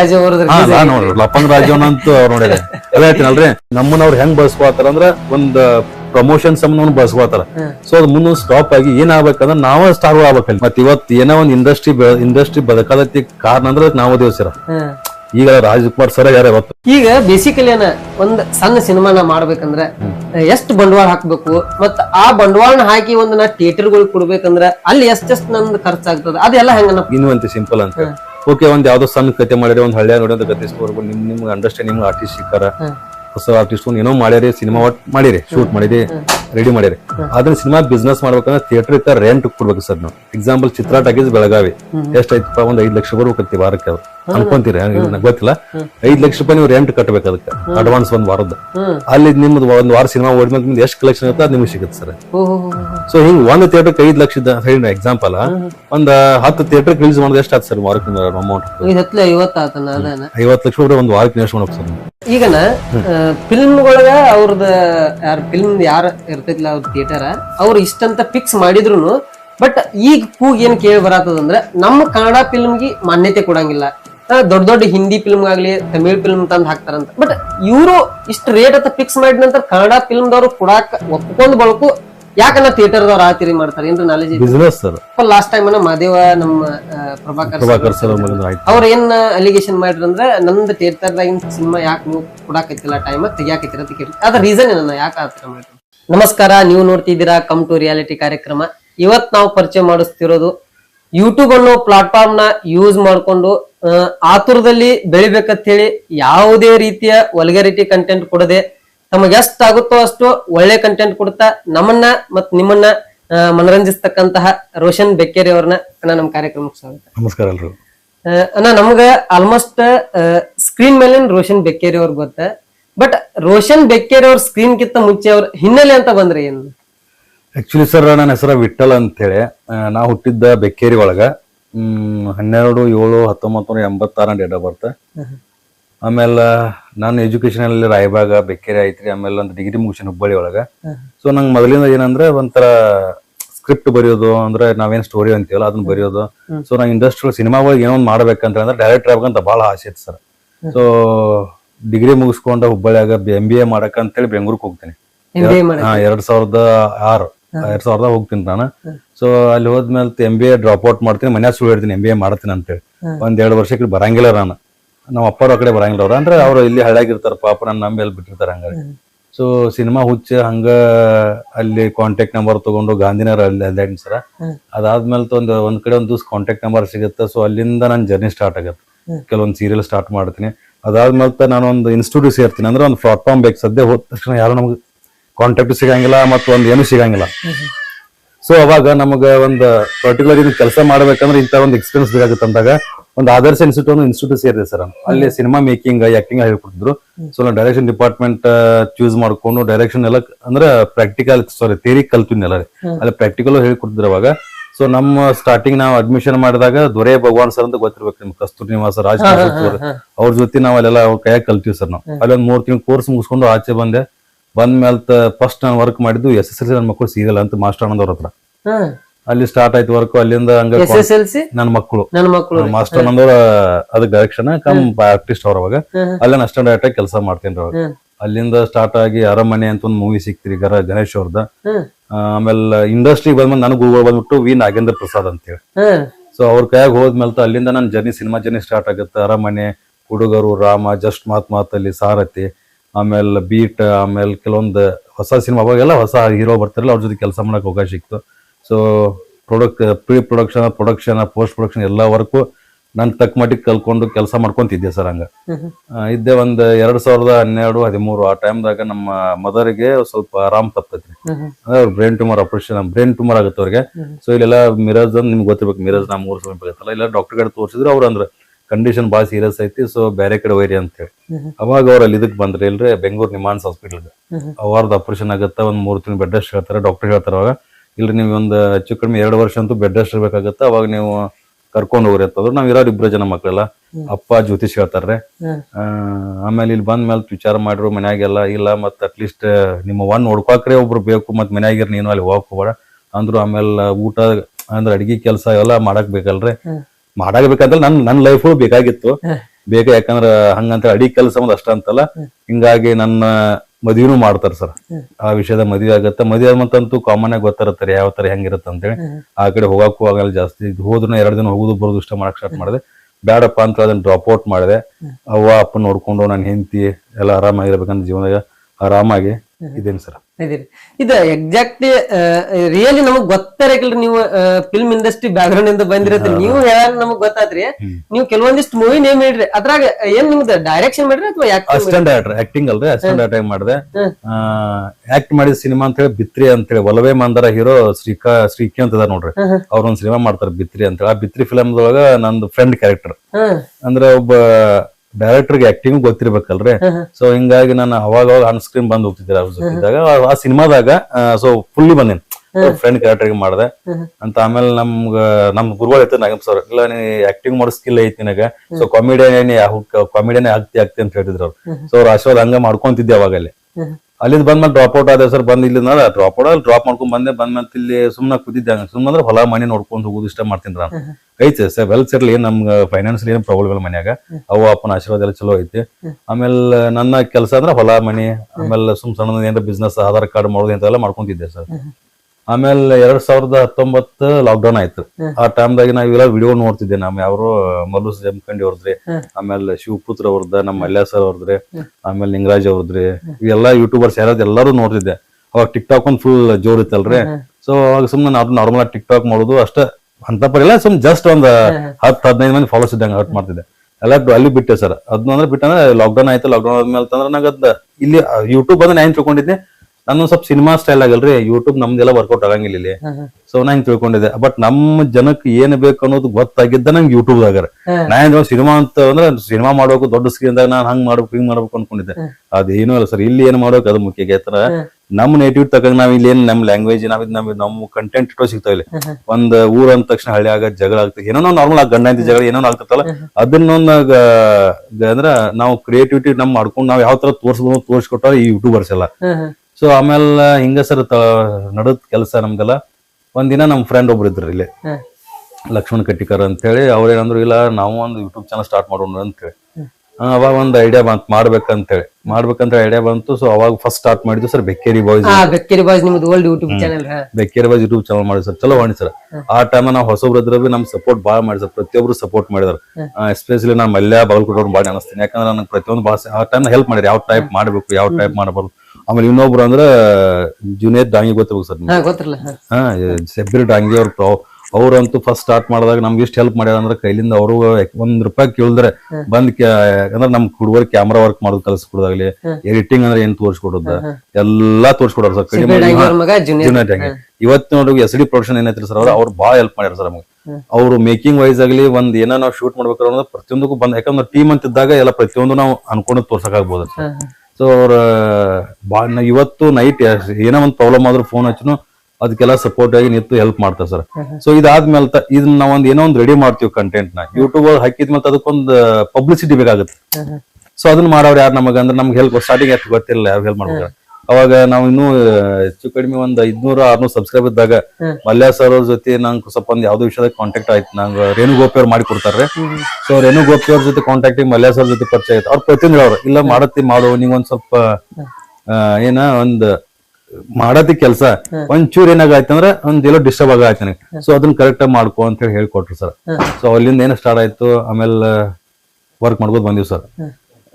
ಹಾ ನಾ ನೋಡ್ರಿ ಲಪ್ಪಂಗ್ ಅವ್ರು ನೋಡಿದ್ರೆ ಹೇಳ್ತೀನಲ್ರಿ ನಮ್ಮನ್ನ ಅವ್ರು ಹೆಂಗ್ ಬಳಸ್ಕೊತಾರ ಅಂದ್ರ ಒಂದ್ ಪ್ರಮೋಷನ್ ಸಂಬಂಧ ಬಳಸ್ಕೊತಾರ. ಸೊ ಅದ್ ಮುಂದೊಂದ್ ಸ್ಟಾಪ್ ಆಗಿ ಏನ್ ಆಗ್ಬೇಕಂದ್ರ ನಾವ ಸ್ಟಾರ್ ಆಗ್ಬೇಕಲ್ಲಿ ಮತ್ ಇವತ್ ಏನೋ ಒಂದ್ ಇಂಡಸ್ಟ್ರಿ ಇಂಡಸ್ಟ್ರಿ ಬದಕಾದತಿ ಕಾರಣ ಅಂದ್ರೆ ನಾವ ದಿವಸ ಸರ. ಈಗ ರಾಜ್ಕುಮಾರ್ ಸರ್ ಯಾರ ಗೊತ್ತು? ಈಗ ಬೇಸಿಕಲಿ ಏನ ಒಂದ್ ಸಣ್ಣ ಸಿನಿಮಾನ ಮಾಡ್ಬೇಕಂದ್ರ ಎಷ್ಟ್ ಬಂಡವಾಳ ಹಾಕ್ಬೇಕು ಮತ್ತ ಆ ಬಂಡವಾಳನ ಹಾಕಿ ಒಂದ್ ನಾ ಥಿಯೇಟರ್ಗಳು ಕೊಡ್ಬೇಕಂದ್ರ ಅಲ್ಲಿ ಎಷ್ಟೆಷ್ಟ್ ನಂದು ಖರ್ಚಾಗ್ತದ ಅದೆಲ್ಲ ಹೆಂಗ ಇನ್ನುವಂತೆ ಸಿಂಪಲ್ ಅಂತ ಓಕೆ ಒಂದ್ ಯಾವ್ದೋ ಸಣ್ಣ ಕತೆ ಮಾಡಿದ್ರೆ ಒಂದ್ ಹಳ್ಳಿಯ ನೋಡಿ ಒಂದು ಕತೆ ಸ್ಟೋರ್ ನಿಮ್ ನಿಮ್ಗೆ ಅಂಡರ್ಸ್ಟ್ಯಾಂಡ್ ನಿಮ್ಗೆ ಆರ್ಟಿಸ್ಟ್ ಸಿಕ್ಕಾರ. ಹೊಸ ಆರ್ಟಿಸ್ಟ್ ಏನೋ ಮಾಡ್ಯಾರಿ ಸಿನಿಮಾ ಮಾಡಿರಿ ಶೂಟ್ ಮಾಡಿರಿ. ರೆಡಿ ಮಾಡಿರಿ. ಆದ್ರೆ ಸಿನಿಮಾ ಬಿಸ್ನೆಸ್ ಮಾಡ್ಬೇಕಂದ್ರೆ ಥಿಯೇಟರ್ ಇತ್ತ ರೆಂಟ್ ಕೊಡ್ಬೇಕು ಸರ್ ನಾವು. Example Chitra talkies Belagavi. ಎಷ್ಟಾಯ್ತಪ್ಪ ಒಂದ್ ಐದ್ ಲಕ್ಷ ಬರ್ಬೇಕಂತ ವಾರಕ್ಕೆ ಅವ್ರು. ಅನ್ಕೊಂತೀರಿ? ನಂಗೆ ಗೊತ್ತಿಲ್ಲ? ಐದ್ ಲಕ್ಷ ರೂಪಾಯಿ ನೀವು ರೆಂಟ್ ಕಟ್ಟಬೇಕು ಅದಕ್ಕೆ. ಅಡ್ವಾನ್ಸ್ ಒಂದ್ ವಾರದ ಅಲ್ಲಿ ನಿಮ್ದು ಒಂದ್ ವಾರ ಸಿನಿಮಾ ಓಡಿದ್ಮೇಲೆ ನಿಮ್ದು ಎಷ್ಟು ಕಲೆಕ್ಷನ್ ಇರುತ್ತೆ ಅದು ನಿಮ್ಗೆ ಸಿಗುತ್ತೆ ಸರ್. ಸೊ ಹಿಂಗ್ ಒಂದ್ ಥಿಯೇಟರ್ ಐದ್ ಲಕ್ಷದ ಎಕ್ಸಾಂಪಲ್ ಒಂದ್ ಹತ್ತು ಥಿಯೇಟರ್ ರಿಲೀಸ್ ಮಾಡೋದು ಎಷ್ಟು ಆಯ್ತು ಸರ್ ವಾರಕ್ಕೆ ಅಮೌಂಟ್ ಐವತ್ತು ಲಕ್ಷ ರೂಪಾಯಿ ಒಂದ್ ವಾರಕ್ಕೆ ಇನ್ವೆಸ್ಟ್ ಮಾಡ್ಬೇಕು ಸರ್ ಈಗನ ಫಿಲ್ಮ್ಗೊಳಗ ಅವ್ರದ ಯಾರ ಫಿಲ್ಮ್ ಯಾರ ಇರ್ತೈತಿಲ್ಲ ಅವ್ರ ಥಿಯೇಟರ್ ಅವ್ರು ಇಷ್ಟಂತ ಫಿಕ್ಸ್ ಮಾಡಿದ್ರು ಬಟ್ ಈಗ ಕೂಗ್ ಏನ್ ಕೇಳಿ ಬರತ್ತದಂದ್ರ ನಮ್ಮ ಕನ್ನಡ ಫಿಲ್ಮ್ಗೆ ಮಾನ್ಯತೆ ಕೊಡಂಗಿಲ್ಲ. ದೊಡ್ಡ ದೊಡ್ಡ ಹಿಂದಿ ಫಿಲ್ಮ್ ಆಗ್ಲಿ ತಮಿಳ್ ಫಿಲ್ಮ್ ತಂದು ಹಾಕ್ತಾರಂತ. ಬಟ್ ಇವರು ಇಷ್ಟು ರೇಟ್ ಅಂತ ಫಿಕ್ಸ್ ಮಾಡಿದ ನಂತರ ಕನ್ನಡ ಫಿಲ್ಮ್ದವ್ರು ಕೊಡಾಕ ಒಪ್ಕೊಂಡ್ ಬಳಕು ಯಾಕನ್ನ ಥಿಯೇಟರ್ದವ್ರು ಆ ಆತಿರಿ ಮಾಡ್ತಾರೆ? ಏನ್ರ knowledge business last time Madeva ನಮ್ಮ ಪ್ರಭಾಕರ್ ಸರ್ ಅವ್ರ ಏನ್ ಅಲಿಗೇಷನ್ ಮಾಡ್ರಿ ಅಂದ್ರೆ ನಂದು ಥಿಯೇಟರ್ದಾಗಿನ ಸಿನಿಮಾ ಯಾಕೆ ನೀವು ಟೈಮ್ ತೆಗಿಯಾಕೈತಿರ ಅಂತ ಕೇಳಿ. ಅದ್ರ ರೀಸನ್ ಏನನ್ನ ಯಾಕೆ ಆತರ ಮಾಡ್ರಿ? ನಮಸ್ಕಾರ ನೀವು ನೋಡ್ತಿದ್ದೀರಾ ಕಮ್ ಟು ರಿಯಾಲಿಟಿ ಕಾರ್ಯಕ್ರಮ. ಇವತ್ ನಾವು ಪರಿಚಯ ಮಾಡಿಸ್ತಿರೋದು ಯೂಟ್ಯೂಬ್ ಅನ್ನೋ ಪ್ಲಾಟ್ಫಾರ್ಮ್ನ ಯೂಸ್ ಮಾಡ್ಕೊಂಡು ಆತುರದಲ್ಲಿ ಬೆಳಿಬೇಕಂತ ಹೇಳಿ ಯಾವುದೇ ರೀತಿಯ ವಲ್ಗರಿಟಿ ಕಂಟೆಂಟ್ ಕೊಡದೆ ತಮಗೆ ಎಷ್ಟಾಗುತ್ತೋ ಅಷ್ಟು ಒಳ್ಳೆ ಕಂಟೆಂಟ್ ಕೊಡ್ತಾ ನಮ್ಮನ್ನ ಮತ್ ನಿಮ್ಮನ್ನ ಮನರಂಜಿಸ್ತಕ್ಕಂತಹ ರೋಷನ್ ಬೆಕ್ಕೇರಿ ಅವ್ರನ್ನ ಅಣ್ಣ ನಮ್ಮ ಕಾರ್ಯಕ್ರಮಕ್ಕೆ ಸ್ವಾಗತ. ನಮಸ್ಕಾರ ಅಣ್ಣ ನಮ್ಗ ಆಲ್ಮೋಸ್ಟ್ ಸ್ಕ್ರೀನ್ ಮೇಲಿನ ರೋಷನ್ ಬೆಕ್ಕೇರಿ ಅವ್ರ ಗೊತ್ತ ಬಟ್ ರೋಷನ್ ಬೆಕ್ಕೇರಿ ಅವ್ರ ಸ್ಕ್ರೀನ್ ಕಿಂತ ಮುಂಚೆ ಅವ್ರ ಹಿನ್ನೆಲೆ ಅಂತ ಬಂದ್ರೆ ಏನು? ಆಕ್ಚುಲಿ ಸರ್ ನನ್ನ ಹೆಸರ ವಿಠಲ್ ಅಂತ ಹೇಳಿ ಆ, ನಾ ಹುಟ್ಟಿದ್ದ ಬೆಕ್ಕೇರಿ ಒಳಗ. ಹ್ಮ್ ಹನ್ನೆರಡು ಏಳು ಹತ್ತೊಂಬತ್ತು ನೂರ ಎಂಬತ್ತಾರ ಡೇಟ್ ಆಫ್ ಬರ್ತ ಆಮೇಲೆ ನಾನು ಎಜುಕೇಶನ್ ಅಲ್ಲಿ ರಾಯಬಾಗ ಬೆಕ್ಕೇರಿ ಐತ್ರಿ. ಆಮೇಲೆ ಒಂದು ಡಿಗ್ರಿ ಮುಗಿಸಿನ ಹುಬ್ಬಳ್ಳಿ ಒಳಗ. ಸೊ ನಂಗೆ ಮೊದಲಿಂದ ಏನಂದ್ರೆ ಒಂಥರ ಸ್ಕ್ರಿಪ್ಟ್ ಬರೆಯೋದು ಅಂದ್ರೆ ನಾವೇನ್ ಸ್ಟೋರಿ ಅಂತೀವಲ್ಲ ಅದನ್ನ ಬರೆಯೋದು. ಸೊ ನಂಗೆ ಇಂಡಸ್ಟ್ರಿಯಲ್ ಸಿನಿಮಾಗಳಿಗೆ ಏನೋ ಒಂದು ಮಾಡ್ಬೇಕಂತ ಅಂದ್ರೆ ಡೈರೆಕ್ಟರ್ ಆಗ್ಬೇಕಂತ ಭಾಳ ಆಸೆ ಇತ್ತು ಸರ್ ಸೊ ಡಿಗ್ರಿ ಮುಗಿಸ್ಕೊಂಡ ಹುಬ್ಬಳ್ಳಿಯಾಗ ಎಂ ಬಿ ಎ ಮಾಡಕ ಅಂತೇಳಿ ಬೆಂಗ್ಳೂರ್ಗೆ ಹೋಗ್ತೇನೆ. ಹಾ ಎರಡ್ ಸಾವಿರದ ಆರು. ಎರಡ್ ಸಾವಿರದ ಹೋಗ್ತೀನಿ ನಾನು. ಸೊ ಅಲ್ಲಿ ಹೋದ್ಮೇಲೆ M B A drop out ಮಾಡ್ತೀನಿ ಮನ್ಯಾಗ ಸುಳ್ಳು ಹೇಳ್ತೀನಿ ಎಂ ಬಿ ಎ ಮಾಡ್ತೀನಿ ಅಂತೇಳಿ. ಒಂದ್ ಎರಡು ವರ್ಷಕ್ಕೆ ಬರಂಗಿಲ್ಲ ನಾನು. ನಮ್ಮ ಅಪ್ಪರ ಕಡೆ ಬರಂಗಿಲ್ಲ ಅವ್ರ. ಅಂದ್ರೆ ಅವ್ರು ಇಲ್ಲಿ ಹಳ್ಯಾಗಿರ್ತಾರ ಪಾಪ ನನ್ನ ನಂಬಿ ಬಿಟ್ಟಿರ್ತಾರ ಹಂಗಾಗಿ. ಸೊ ಸಿನಿಮಾ ಹುಚ್ಚ ಹಂಗ ಅಲ್ಲಿ ಕಾಂಟ್ಯಾಕ್ಟ್ ನಂಬರ್ ತಗೊಂಡು ಗಾಂಧಿನಗರ ಅಲ್ಲಿ ಅಲ್ಲಾಡಿನ ಸರ. ಅದಾದ್ಮೇಲೆ ಒಂದು ಒಂದ್ ಕಡೆ ಒಂದು ಕಾಂಟ್ಯಾಕ್ಟ್ ನಂಬರ್ ಸಿಗುತ್ತೆ. ಸೊ ಅಲ್ಲಿಂದ ನನ್ನ ಜರ್ನಿ ಸ್ಟಾರ್ಟ್ ಆಗುತ್ತೆ. ಕೆಲವೊಂದು ಸೀರಿಯಲ್ ಸ್ಟಾರ್ಟ್ ಮಾಡ್ತೀನಿ. ಅದಾದ್ಮೇಲೆ ನಾನು ನಾನೊಂದು ಇನ್ಸ್ಟಿಟ್ಯೂಟ್ ಸೇರ್ತೀನಿ. ಅಂದ್ರೆ ಒಂದು ಪ್ಲಾಟ್ಫಾರ್ಮ್ ಬೇಕು. ಸದ್ಯ ಹೋದ ತಕ್ಷಣ ಯಾರು ನಮ್ಗೆ ಕಾಂಟ್ಯಾಕ್ಟ್ ಸಿಗಂಗಿಲ್ಲ ಮತ್ತು ಒಂದು ಏನು ಸಿಗಂಗಿಲ್ಲ. ಸೊ ಅವಾಗ ನಮಗ ಒಂದು ಪರ್ಟಿಕ್ಯುಲರ್ ಇದು ಕೆಲಸ ಮಾಡ್ಬೇಕಂದ್ರೆ ಇಂಥ ಒಂದು ಎಕ್ಸ್ಪೀರಿಯನ್ಸ್ ಬೇಕಾಗುತ್ತೆ ಅಂದಾಗ ಒಂದು ಆದರ್ಶ ಇನ್ಸ್ಟಿಟ್ಯೂಟ್ ಒಂದು ಇನ್ಸ್ಟಿಟ್ಯೂಟ್ ಸೇರಿದೆ ಸರ್. ಅಲ್ಲಿ ಸಿನಿಮಾ ಮೇಕಿಂಗ್ ಆಕ್ಟಿಂಗ್ ಹೇಳ್ಕೊಟ್ಟಿದ್ರು. ಸೊ ನಾನು ಡೈರೆಕ್ಷನ್ ಡಿಪಾರ್ಟ್ಮೆಂಟ್ ಚೂಸ್ ಮಾಡ್ಕೊಂಡು ಡೈರೆಕ್ಷನ್ ಎಲ್ಲ ಅಂದ್ರೆ ಪ್ರಾಕ್ಟಿಕಲ್ ಸಾರಿ ಥಿಯರಿ ಕಲ್ತೀನಿ ಎಲ್ಲ ಅಲ್ಲಿ ಪ್ರಾಕ್ಟಿಕಲ್ ಹೇಳ್ಕೊಟ್ಟಿದ್ರು ಅವಾಗ. ಸೊ ನಮ್ಮ ಸ್ಟಾರ್ಟಿಂಗ್ ನಾವು ಅಡ್ಮಿಷನ್ ಮಾಡಿದಾಗ ದೊರೆ ಭಗವಾನ್ ಸರ್ ಅಂತ ಗೊತ್ತಿರ್ಬೇಕು ನಿಮ್ಗೆ ಕಸ್ತೂರಿ ನಿವಾಸ ರಾಜ್ ಅವ್ರ. ಜೊತೆ ನಾವು ಅಲ್ಲೆಲ್ಲ ಅವ್ರ ಕೈಯಾಗ ಕಲ್ತೀವಿ ಸರ್ ನಾವು. ಅಲ್ಲಿ ಒಂದು ಮೂರ್ ತಿಂಗಳು ಕೋರ್ಸ್ ಮುಗಿಸ್ಕೊಂಡು ಆಚೆ ಬಂದೆ. ಬಂದ ಮೇಲೆ ಫಸ್ಟ್ ನಾನು ವರ್ಕ್ ಮಾಡಿದ್ದು ಎಸ್ ಎಸ್ ಎಲ್ ಸಿ ನನ್ನ ಮಕ್ಕಳು ಸಿಗಲ್ಲ ಅಂತ ಮಾಸ್ಟರ್ ಆನಂದ್ ಅವ್ರ ಹತ್ರ ಅಲ್ಲಿ ಸ್ಟಾರ್ಟ್ ಆಯ್ತು ವರ್ಕ್ ಅಲ್ಲಿಂದ ಹಂಗ ನನ್ನ ಮಕ್ಕಳು ಮಾಸ್ಟರ್ ನಂದವ್ರ ಅದಕ್ಕೆ ಡೈರೆಕ್ಷನ್ ಕಮ್ ಆರ್ಟಿಸ್ಟ್ ಅವ್ರ ಅವಾಗ. ಅಲ್ಲೇ ಅಷ್ಟೇ ಡೈರೆಕ್ಟ್ ಕೆಲಸ ಮಾಡ್ತೇನೆ ಅವಾಗ. ಅಲ್ಲಿಂದ ಸ್ಟಾರ್ಟ್ ಆಗಿ ಅರಮನೆ ಅಂತ ಒಂದು ಮೂವಿ ಸಿಕ್ತಿರಿ ಗರ ಗಣೇಶ್ ಅವ್ರದ. ಆಮೇಲೆ ಇಂಡಸ್ಟ್ರಿ ಬಂದ್ಮೇಲೆ ನನಗೆ ಗುರುಗಳು ಬಂದ್ಬಿಟ್ಟು ವಿ ನಾಗೇಂದ್ರ ಪ್ರಸಾದ್ ಅಂತೇಳಿ. ಸೊ ಅವ್ರ ಕೈಯಾಗ ಹೋದ್ಮೇಲೆ ತ ಅಲ್ಲಿಂದ ನನ್ನ ಜರ್ನಿ ಸಿನಿಮಾ ಜರ್ನಿ ಸ್ಟಾರ್ಟ್ ಆಗುತ್ತೆ. ಅರಮನೆ ಹುಡುಗರು ರಾಮ ಜಸ್ಟ್ ಮಾತ್ ಮಾತಲ್ಲಿ ಸಾರಥಿ ಆಮೇಲೆ ಬೀಟ್ ಆಮೇಲೆ ಕೆಲವೊಂದು ಹೊಸ ಸಿನಿಮಾ ಅವಾಗೆಲ್ಲ ಹೊಸ ಹೀರೋ ಬರ್ತಾರಲ್ಲ ಅವ್ರ ಜೊತೆ ಕೆಲಸ ಮಾಡೋಕೆ ಅವಕಾಶ ಸಿಕ್ತು. So product pre production production post production ಎಲ್ಲ ವರ್ಕು ನಾನು ತಕ್ಕ ಮಟ್ಟಿಗೆ ಕಲ್ಕೊಂಡು ಕೆಲಸ ಮಾಡ್ಕೊಂತಿದ್ದೆ ಸರ್ ಹಂಗ. ಇದ್ದೆ ಒಂದ್ ಎರಡ್ ಸಾವಿರದ ಹನ್ನೆರಡು ಹದಿಮೂರು ಆ ಟೈಮ್ದಾಗ ನಮ್ಮ ಮದರ್ಗೆ ಸ್ವಲ್ಪ ಆರಾಮ್ ತಪ್ಪತ್ರಿ ಅಂದ್ರೆ brain tumour operation brain tumour ಆಗುತ್ತೆ ಅವ್ರಿಗೆ. ಸೊ ಇಲ್ಲೆಲ್ಲ ಮಿರಾಜ್ ಅಂತ ನಿಮ್ಗೆ ಗೊತ್ತಿರ್ಬೇಕು ಮಿರಜ್ ನಾ ಮೂರು ಸಮೀಪ ಆಗತ್ತಲ್ಲ ಇಲ್ಲ ಡಾಕ್ಟರ್ ಕಡೆ ತೋರಿಸಿದ್ರು ಅವ್ರು ಅಂದ್ರೆ ಕಂಡೀಷನ್ ಭಾಳ ಸೀರಿಯಸ್ ಐತಿ ಸೊ ಬೇರೆ ಕಡೆ ವೈರಿ ಅಂತ ಹೇಳಿ. ಅವಾಗ ಅವ್ರ ಅಲ್ಲಿ ಇದಕ್ಕೆ ಬಂದ್ರಿ ಇಲ್ರಿ ಬೆಂಗಳೂರು ನಿಮಾನ್ಸ್ ಹಾಸ್ಪಿಟಲ್ ಅವಾರದ ಆಪರೇಷನ್ ಆಗುತ್ತೆ ಒಂದ್ ಮೂರು ತಿಂಗಳು ಬೆಡ್ ರೆಸ್ಟ್ ಹೇಳ್ತಾರೆ ಡಾಕ್ಟರ್ ಹೇಳ್ತಾರೆ ಅವಾಗ. ಇಲ್ರಿ ನೀವು ಒಂದು ಹೆಚ್ಚು ಕಡಿಮೆ ಎರಡು ವರ್ಷ ಅಂತೂ ಬೆಡ್ ರೆಸ್ಟ್ ಇರ್ಬೇಕಾಗತ್ತೆ ಅವಾಗ ನೀವು ಕರ್ಕೊಂಡು ಹೋಗ್ರಿ ಅಂತಂದ್ರು ನಾವ್ ಇರೋರು ಇಬ್ರು ಜನ ಮಕ್ಕಳೆಲ್ಲ ಅಪ್ಪ ಜ್ಯೋತಿಷ್ ಹೇಳ್ತಾರೆ ಆ, ಆಮೇಲೆ ಇಲ್ಲಿ ಬಂದ ಮೇಲೆ ವಿಚಾರ ಮಾಡ್ರು ಮನ್ಯಾಗೆಲ್ಲ ಇಲ್ಲ ಮತ್ತೆ ಅಟ್ಲೀಸ್ಟ್ ನಿಮ್ಮ ಒನ್ ನೋಡ್ಕೊಕ್ರೆ ಒಬ್ರು ಬೇಕು ಮತ್ತೆ ಮನ್ಯಾಗಿರ್ ನೀನು ಅಲ್ಲಿ ಹೋಗಕ್ ಹೋಗ್ಬೇಡ. ಅಂದ್ರು ಆಮೇಲೆ ಊಟ ಅಂದ್ರೆ ಅಡಿಗೆ ಕೆಲಸ ಎಲ್ಲ ಮಾಡಕ್ ಬೇಕಲ್ರಿ. ಮಾಡಕ್ ಬೇಕಂದ್ರೆ ನನ್ ನನ್ ಲೈಫ್ ಬೇಕಾಗಿತ್ತು. ಬೇಕ ಯಾಕಂದ್ರ ಹಂಗಂತ ಅಡಿಗೆ ಕೆಲಸ ಅಷ್ಟ ಅಂತಲ್ಲ. ಹಿಂಗಾಗಿ ನನ್ನ ಮದ್ವಿನೂ ಮಾಡ್ತಾರ ಸರ್. ಆ ವಿಷಯದ ಮದ್ವೆ ಆಗತ್ತ. ಮದ್ವೆ ಆದ್ಮಂತಂತೂ ಕಾಮನ್ ಆಗಿ ಗೊತ್ತಿರತ್ತಾರೆ ಯಾವ ತರ ಹೆಂಗಿರತ್ತ ಅಂತೇಳಿ. ಆ ಕಡೆ ಹೋಗಕ್ಕೂ ಆಗಲ್ಲ ಜಾಸ್ತಿ. ಹೋದ್ರು ಎರಡು ದಿನ ಹೋಗುದು ಬರೋದು ಇಷ್ಟ ಮಾಡಕ್ ಸ್ಟಾರ್ಟ್ ಮಾಡಿದೆ. ಬೇಡಪ್ಪ ಅಂತ ಅದನ್ನ ಡ್ರಾಪ್ ಔಟ್ ಮಾಡಿದೆ. ಅವ್ವ ಅಪ್ಪ ನೋಡ್ಕೊಂಡು ನನ್ನ ಹೆಂಡತಿ ಎಲ್ಲ ಆರಾಮಾಗಿರ್ಬೇಕಂತ ಜೀವನದಾಗ ಆರಾಮಾಗಿ ಇದೇನು ಸರ್. ಇದಿರಿ ಇದು ಎಕ್ಸಾಕ್ಟ್ ರಿಯಲಿ ನಮಗ್ ಗೊತ್ತಿರಕಿಲ್ರಿ ನೀವು ಫಿಲ್ಮ್ ಇಂಡಸ್ಟ್ರಿ ಬ್ಯಾಕ್ ಗ್ರೌಂಡ್ ಇಂದ ಬಂದಿರತ್ರಿ ನೀವು ಹೇಳ ನಮಗ್ ಗೊತ್ತಾತ್ರಿ ನೀವು ಕೆಲವೊಂದಿಷ್ಟು ಮೂವಿ ನೇಮ್ ಹೇಳ್ರಿ. ಅದ್ರಾಗ ಏನ್ ನಿಮ್ದು ಡೈರೆಕ್ಷನ್ ಮಾಡ್ರಿ ಅಥವಾ ಅಸಿಸ್ಟೆಂಟ್ ಡೈರೆಕ್ಟರ್ ಆಕ್ಟಿಂಗ್ ಅಲ್ರಿ ಅಸಿಸ್ಟೆಂಟ್ ಡೈರೆಕ್ಟರ್ ಮಾಡಿದೆ. ಆಕ್ಟ್ ಮಾಡಿದ ಸಿನಿಮಾ ಅಂತ ಹೇಳಿ ಬಿತ್ರಿ ಅಂತ ಹೇಳಿ ಒಲವೇ ಮಂದರ ಹೀರೋ ಶ್ರೀಕಾ ಶ್ರೀಕಿ ಅಂತ ಇದಾರೆ ನೋಡ್ರಿ. ಅವ್ರ ಅವ್ರೊಂದ್ ಸಿನಿಮಾ ಮಾಡ್ತಾರೆ ಬಿತ್ರಿ ಅಂತ ಹೇಳಿ. ಆ ಬಿತ್ರಿ ಫಿಲಮ್ ಒಳಗ ನಂದು ಫ್ರೆಂಡ್ ಕ್ಯಾರೆಕ್ಟರ್ ಅಂದ್ರೆ ಒಬ್ಬ ಡೈರೆಕ್ಟರ್ಗೆ ಆಕ್ಟಿಂಗ್ ಗೊತ್ತಿರ್ಬೇಕಲ್ರಿ. ಸೊ ಹಿಂಗಾಗಿ ನಾನು ಅವಾಗ ಅವಾಗ ಆನ್ ಸ್ಕ್ರೀನ್ ಬಂದ್ ಹೋಗ್ತಿದ್ದೆ ಅವ್ರ ಜೊತೆದಾಗ ಆ- ಸಿನಿಮಾದಾಗ ಸೊ ಫುಲ್ಲಿ ಬಂದೇನಿ. ಫ್ರೆಂಡ್ ಕ್ಯಾರೆಕ್ಟರ್ಗೆ ಮಾಡಿದೆ. ಅಂತ ಆಮೇಲೆ ನಮ್ಗ ನಮ್ ಗುರುಗಳು ಐತೆ ನಾಗಮ್ ಸರ್ ಇಲ್ಲ ನೀ ಆಕ್ಟಿಂಗ್ ಮಾಡೋ ಸ್ಕಿಲ್ ಐತಿ ನಗ ಸೊ ಕಾಮಿಡಿಯನ್ ಕಾಮಿಡಿಯನ್ ಆಗ್ತಿ ಆಗ್ತಿ ಅಂತ ಹೇಳ್ತಿದ್ರು ಅವ್ರು. ಸೊ ಅವ್ರ ಆಶೀರ್ವಾದ ಹಂಗ ಮಾಡ್ಕೊಂತಿದ್ದೆ ಅವಾಗ ಅಲ್ಲಿ ಹ್ಮ್. ಅಲ್ಲಿಂದ ಬಂದ್ಮೇಲೆ ಡ್ರಾಪ್ ಔಟ್ ಆದ ಸರ್ ಬಂದ್ ಇಲ್ಲಿ ಡ್ರಾಪ್ ಔಟ್ ಅಲ್ಲಿ ಡ್ರಾಪ್ ಮಾಡ್ಕೊಂಡ್ ಬಂದೆ ಬಂದ್ಮೇಲೆ ಇಲ್ಲಿ ಸುಮ್ಮನೆ ಕೂತಿದ್ದೆ ಸುಮ್ ಸುಮ್ಮನೆ ಅಂದ್ರೆ ಹೊಲ ಮನೆ ನೋಡ್ಕೊಂಡು ಹೋಗೋದು ಇಷ್ಟ ಮಾಡ್ತೀನಿ ನಾನು. ಐತೆ ಸರ್ ವೆಲ್ ಇರಲಿ ಏನ್ ನಮ್ಗೆ ಫೈನಾನ್ಸಿಯಲ್ ಏನ್ ಪ್ರಾಬ್ಲಮ್ ಇಲ್ಲ ಮನ್ಯಾಗ. ಅವು ಅಪ್ಪನ ಆಶೀರ್ವಾದ ಎಲ್ಲ ಚಲೋ ಐತಿ. ಆಮೇಲೆ ನನ್ನ ಕೆಲಸ ಅಂದ್ರೆ ಹೊಲ ಮನೆ ಆಮೇಲೆ ಸುಮ್ ಸಣ್ಣ ಏನಾರ ಬಿಸ್ನೆಸ್ ಆಧಾರ್ ಕಾರ್ಡ್ ಮಾಡೋದು ಇಂತೆಲ್ಲ ಮಾಡ್ಕೊಂತಿದ್ದೆ ಸರ್. ಆಮೇಲೆ ಎರಡ್ ಸಾವಿರದ ಹತ್ತೊಂಬತ್ತು ಲಾಕ್ಡೌನ್ ಆಯ್ತು. ಆ ಟೈಮ್ದಾಗ ನಾವೆಲ್ಲ ವಿಡಿಯೋ ನೋಡ್ತಿದ್ದೆ ನಮ್ ಯಾರು ಮಲ್ಲು ಜಮಖಂಡಿ ಅವ್ರದ್ರಿ ಆಮೇಲೆ ಶಿವಪುತ್ರ ಅವ್ರದ್ದ ನಮ್ಮ ಮಲ್ಯ ಸರ್ ಅವ್ರದ್ರಿ ಆಮೇಲೆ ಲಿಂಗರಾಜ್ ಅವ್ರದ್ರಿ ಇವೆಲ್ಲ ಯೂಟ್ಯೂಬರ್ಸ್ ಯಾರಾದ್ರು ಎಲ್ಲಾರು ನೋಡ್ತಿದ್ದೆ. ಅವಾಗ ಟಿಕ್ ಟಾಕ್ ಒಂದ್ ಫುಲ್ ಜೋರ್ ಇತ್ತಲ್ರಿ. ಸೊ ಅವಾಗ ಸುಮ್ನೆ ನಾವು ನಾರ್ಮಲ್ ಆಗಿ ಟಿಕ್ ಟಾಕ್ ಮಾಡೋದು ಅಷ್ಟ. ಅಂತ ಪರಿಲ್ಲ ಸುಮ್ ಜಸ್ಟ್ ಒಂದ್ ಹತ್ತು ಹದಿನೈದು ಮಂದಿ ಫಾಲೋಸ್ ಇದ್ದಂಗೆ ಹರ್ಟ್ ಮಾಡ್ತಿದ್ದೆ. ಎಲ್ಲ ಅಲ್ಲಿ ಬಿಟ್ಟೆ ಸರ್ ಅದನ್ನ ಅಂದ್ರೆ ಬಿಟ್ಟಂದ್ರೆ ಲಾಕ್ಡೌನ್ ಆಯ್ತು ಲಾಕ್ಡೌನ್ ಆದ್ಮೇಲೆ ತಂದ್ರೆ ನಂಗೆ ಅದ್ ಇಲ್ಲಿ ಯೂಟ್ಯೂಬ್ ಅಂದ್ರೆ ನಾನು ತಿಳ್ಕೊಂಡಿದ್ದೆ? ನಾನು ಸ್ವಲ್ಪ ಸಿನಿಮಾ ಸ್ಟೈಲ್ ಆಗಲ್ರಿ ಯೂಟ್ಯೂಬ್ ನಮ್ದೆಲ್ಲ ವರ್ಕೌಟ್ ಆಗಂಗಿಲ್ಲ ಇಲ್ಲಿ. ಸೊ ನಾ ಹಿಂಗ್ ತಿಳ್ಕೊಂಡಿದ್ದೆ. ಬಟ್ ನಮ್ಮ ಜನಕ್ಕೆ ಏನ್ ಬೇಕು ಅನ್ನೋದು ಗೊತ್ತಾಗಿದ್ದ ನಂಗೆ ಯೂಟ್ಯೂಬ್ ದಾಗ. ನಾ ಏನ್ ಸಿನಿಮಾ ಅಂತ ಅಂದ್ರೆ ಸಿನಿಮಾ ಮಾಡ್ಬೇಕು ದೊಡ್ಡ ಸ್ಕ್ರೀನ್ ದಾಗ ನಾನು ಹಂಗ್ ಮಾಡ್ಬೇಕು ಹಿಂಗ್ ಮಾಡ್ಬೇಕು ಅನ್ಕೊಂಡಿದ್ದೆ. ಅದೇನು ಅಲ್ಲ ಸರ್ ಇಲ್ಲಿ ಏನ್ ಮಾಡ್ಬೇಕು ಅದು ಮುಖ್ಯ ಯಾಕಂದ್ರ ನಮ್ಮ ನೇಟಿವ್ ತಕ್ಕ ನಾವ್ ಇಲ್ಲಿ ಏನ್ ನಮ್ ಲ್ಯಾಂಗ್ವೇಜ್ ನಾವ್ ನಮ್ ನಮ್ಮ ಕಂಟೆಂಟ್ ಇಟ್ಟೋ ಸಿಗ್ತಾವ ಇಲ್ಲಿ. ಒಂದ್ ಊರ್ ಅಂದ ತಕ್ಷಣ ಹಳ್ಳಿ ಆಗ ಜಗಳ ಆಗ್ತದೆ. ಏನೋ ನಾರ್ಮಲ್ ಆಗ ಗಂಡ ಜಗಳ ಏನೋ ಆಗ್ತದಲ್ಲ ಅದನ್ನೊಂದ ಅಂದ್ರ ನಾವು ಕ್ರಿಯೇಟಿವಿಟಿ ನಮ್ ಮಾಡ್ಕೊಂಡು ನಾವ್ ಯಾವ ತರ ತೋರ್ಸ್ಬೋದು ತೋರ್ಸ್ಕೊಟ್ಟ ಈ ಯೂಟ್ಯೂಬರ್ಸ್ ಎಲ್ಲ. ಸೊ ಆಮೇಲೆ ಹಿಂಗ ಸರ್ ನಡದ್ ಕೆಲಸ ನಮ್ದೆಲ್ಲ. ಒಂದಿನ ನಮ್ ಫ್ರೆಂಡ್ ಒಬ್ರು ಇದ್ರು ಇಲ್ಲಿ. ಲಕ್ಷ್ಮಣ್ ಕಟ್ಟಿಕರ್ ಅಂತ ಹೇಳಿ ಅವ್ರೇನಂದ್ರು ಇಲ್ಲ ನಾವು ಒಂದು ಯೂಟ್ಯೂಬ್ ಚಾನಲ್ ಸ್ಟಾರ್ಟ್ ಮಾಡೋಣ ಅಂತೇಳಿ. ಅವಾಗ ಒಂದು ಐಡಿಯಾ ಬಂತು ಮಾಡ್ಬೇಕಂತೇಳಿ. ಮಾಡ್ಬೇಕಂತ ಐಡಿಯಾ ಬಂತು ಸೊ ಅವಾಗ ಫಸ್ಟ್ ಸ್ಟಾರ್ಟ್ ಮಾಡಿದ್ವಿ sir Bekkeri boys Bekkeri boys ನಿಮ್ದು old YouTube channel Bekkeri boys YouTube channel ಮಾಡಿ ಸರ್. ಚಲೋ ಮಾಡಿ ಸರ್. ಆ ಟೈಮ್ ನಾವು ಹೊಸಬ್ರು ಇದ್ರೆ ಬಿ ನಮ್ ಸಪೋರ್ಟ್ ಭಾಳ ಮಾಡಿ ಸರ್. ಪ್ರತಿಯೊಬ್ರು ಸಪೋರ್ಟ್ ಮಾಡಿದಾರೆ. ಎಸ್ಪೆಷಲಿ ನಾನು ಮಲ್ಯ ಬಾಗಲ್ಕೋಟವ್ರು ಭಾಳ ಅನಿಸ್ತೀನಿ ಯಾಕಂದ್ರೆ ನನಗೆ ಪ್ರತಿಯೊಂದು ಭಾಷೆ ಆ ಟೈಮ್ ಹೆಲ್ಪ್ ಮಾಡಿದ್ರು. ಯಾವ ಟೈಪ್ ಮಾಡಬೇಕು ಯಾವ ಟೈಪ್ ಮಾಡಬಾರ್ದು. ಆಮೇಲೆ ಇನ್ನೊಬ್ರು ಅಂದ್ರೆ ಜುನೇದ್ ಡಾಂಗಿ ಗೊತ್ತಿರ್ಬೇಕು ಸರ್ ಹಾ ಗೊತ್ತಿರಲ್ಲ ಹಾ. ಡಾಂಗಿ ಅವ್ರ ಅವ್ರಂತೂ ಫಸ್ಟ್ ಸ್ಟಾರ್ಟ್ ಮಾಡಿದಾಗ ನಮ್ಗೆ ಎಷ್ಟು ಹೆಲ್ಪ್ ಮಾಡ್ಯಾರ ಅಂದ್ರೆ ಕೈಲಿಂದ ಅವರು ಒಂದ್ ರೂಪಾಯಿ ಕೇಳಿದ್ರೆ ಬಂದ್ ಅಂದ್ರೆ ನಮ್ ಹುಡುಗರ್ ಕ್ಯಾಮ್ರಾ ವರ್ಕ್ ಮಾಡೋದು ಕಲಿಸ್ಕೊಡೋದಾಗ್ಲಿ ಎಡಿಟಿಂಗ್ ಅಂದ್ರೆ ಏನ್ ತೋರಿಸ್ಕೊಡೋದ? ಎಲ್ಲಾ ತೋರಿಸ್ಕೊಡೋರು ಸರ್ ಕಡಿಮೆ ಇವತ್ತು ನೋಡಿ ಎಸ್ ಡಿ ಪ್ರೊಡಕ್ಷನ್ ಏನೈತ್ರಿ ಸರ್ ಅವ್ರು ಅವ್ರು ಭಾಳ ಹೆಲ್ಪ್ ಮಾಡ್ಯಾರ ಸರ್ ನಮ್ಗೆ. ಅವ್ರು ಮೇಕಿಂಗ್ ವೈಸ್ ಆಗಲಿ ಒಂದ್ ಏನೋ ನಾವು ಶೂಟ್ ಮಾಡ್ಬೇಕಾದ್ರೆ ಪ್ರತಿಯೊಂದಕ್ಕೂ ಬಂದ್ ಯಾಕಂದ್ರೆ ಟೀಮ್ ಅಂತ ಇದ್ದಾಗ ಎಲ್ಲ ಪ್ರತಿಯೊಂದು ನಾವು ಅನ್ಕೊಂಡು ತೋರ್ಸಕ್ ಆಗ್ಬೋದು ಸೊ ಅವ್ರ ಬಾ ಇವತ್ತು ನೈಟ್ ಏನೋ ಒಂದು ಪ್ರಾಬ್ಲಮ್ ಆದ್ರೂ ಫೋನ್ ಹಚ್ಚನು ಅದಕ್ಕೆಲ್ಲ ಸಪೋರ್ಟ್ ಆಗಿ ನಿಂತು ಹೆಲ್ಪ್ ಮಾಡ್ತಾರೆ ಸರ್ ಸೊ ಇದಾದ್ಮೇಲೆ ಇದನ್ನ ನಾವೊಂದು ಒಂದ್ ಏನೋ ಒಂದು ರೆಡಿ ಮಾಡ್ತೀವಿ ಕಂಟೆಂಟ್ನ. ಯೂಟ್ಯೂಬ್ ಹಾಕಿದ್ಮೇಲೆ ಅದಕ್ಕೊಂದು ಪಬ್ಲಿಸಿಟಿ ಬೇಕಾಗುತ್ತೆ. ಸೊ ಅದನ್ನ ಮಾಡೋರು ಯಾರು ನಮಗೆ? ಅಂದ್ರೆ ನಮ್ಗೆ ಹೆಲ್ಪ್ ಸ್ಟಾರ್ಟಿಂಗ್ ಯಾಕೆ ಗೊತ್ತಿಲ್ಲ ಯಾರು ಹೆಲ್ಪ್ ಮಾಡ್ಬೇಕು ಅವಾಗ ನಾವು ಇನ್ನೂ ಹೆಚ್ಚು ಕಡಿಮೆ ಒಂದ್ ಐದ್ನೂರ ಆರ್ನೂರ್ ಸಬ್ಸ್ಕ್ರೈಬ್ ಇದ್ದಾಗ. ಮಲ್ಯ ಸರ್ ಅವ್ರ ಜೊತೆ ನಂಗೆ ಸ್ವಲ್ಪ ಒಂದ್ ಯಾವ್ದೋ ವಿಷಯದ ಕಾಂಟ್ಯಾಕ್ಟ್ ಆಯ್ತು. ನಂಗೆ ರೇಣು ಗೋಪಿ ಅವ್ರು ಮಾಡಿ ಕೊಡ್ತಾರೆ ಸೊ ರೇಣು ಗೋಪಿ ಅವ್ರ ಜೊತೆ ಕಾಂಟ್ಯಾಕ್ಟ್ ಮಲ್ಯ ಸರ್ ಜೊತೆ ಪರಿಚಯ ಆಯ್ತು. ಅವ್ರು ಪ್ರತಿಯೊಂದು ಅವ್ರು. ಇಲ್ಲ ಮಾಡತ್ತಿ ಮಾಡು ನೀವ್ ಒಂದ್ ಸ್ವಲ್ಪ ಏನ ಒಂದ್ ಮಾಡತಿ ಕೆಲಸ ಒಂಚೂರ್ ಏನಾಗಾಯ್ತಂದ್ರ ಒಂದ್ ಎಲ್ಲೋ ಡಿಸ್ಟರ್ಬ್ ಆಗಾಯ್ತು ನನಗೆ. ಸೊ ಅದನ್ನ ಕರೆಕ್ಟ್ ಆಗಿ ಮಾಡ್ಕೊ ಅಂತ ಹೇಳಿ ಹೇಳ್ಕೊಟ್ರು ಸರ್ ಸೊ ಅಲ್ಲಿಂದ ಏನ ಸ್ಟಾರ್ಟ್ ಆಯ್ತು? ಆಮೇಲೆ ವರ್ಕ್ ಮಾಡ್ಬೋದು ಬಂದಿವಿ ಸರ್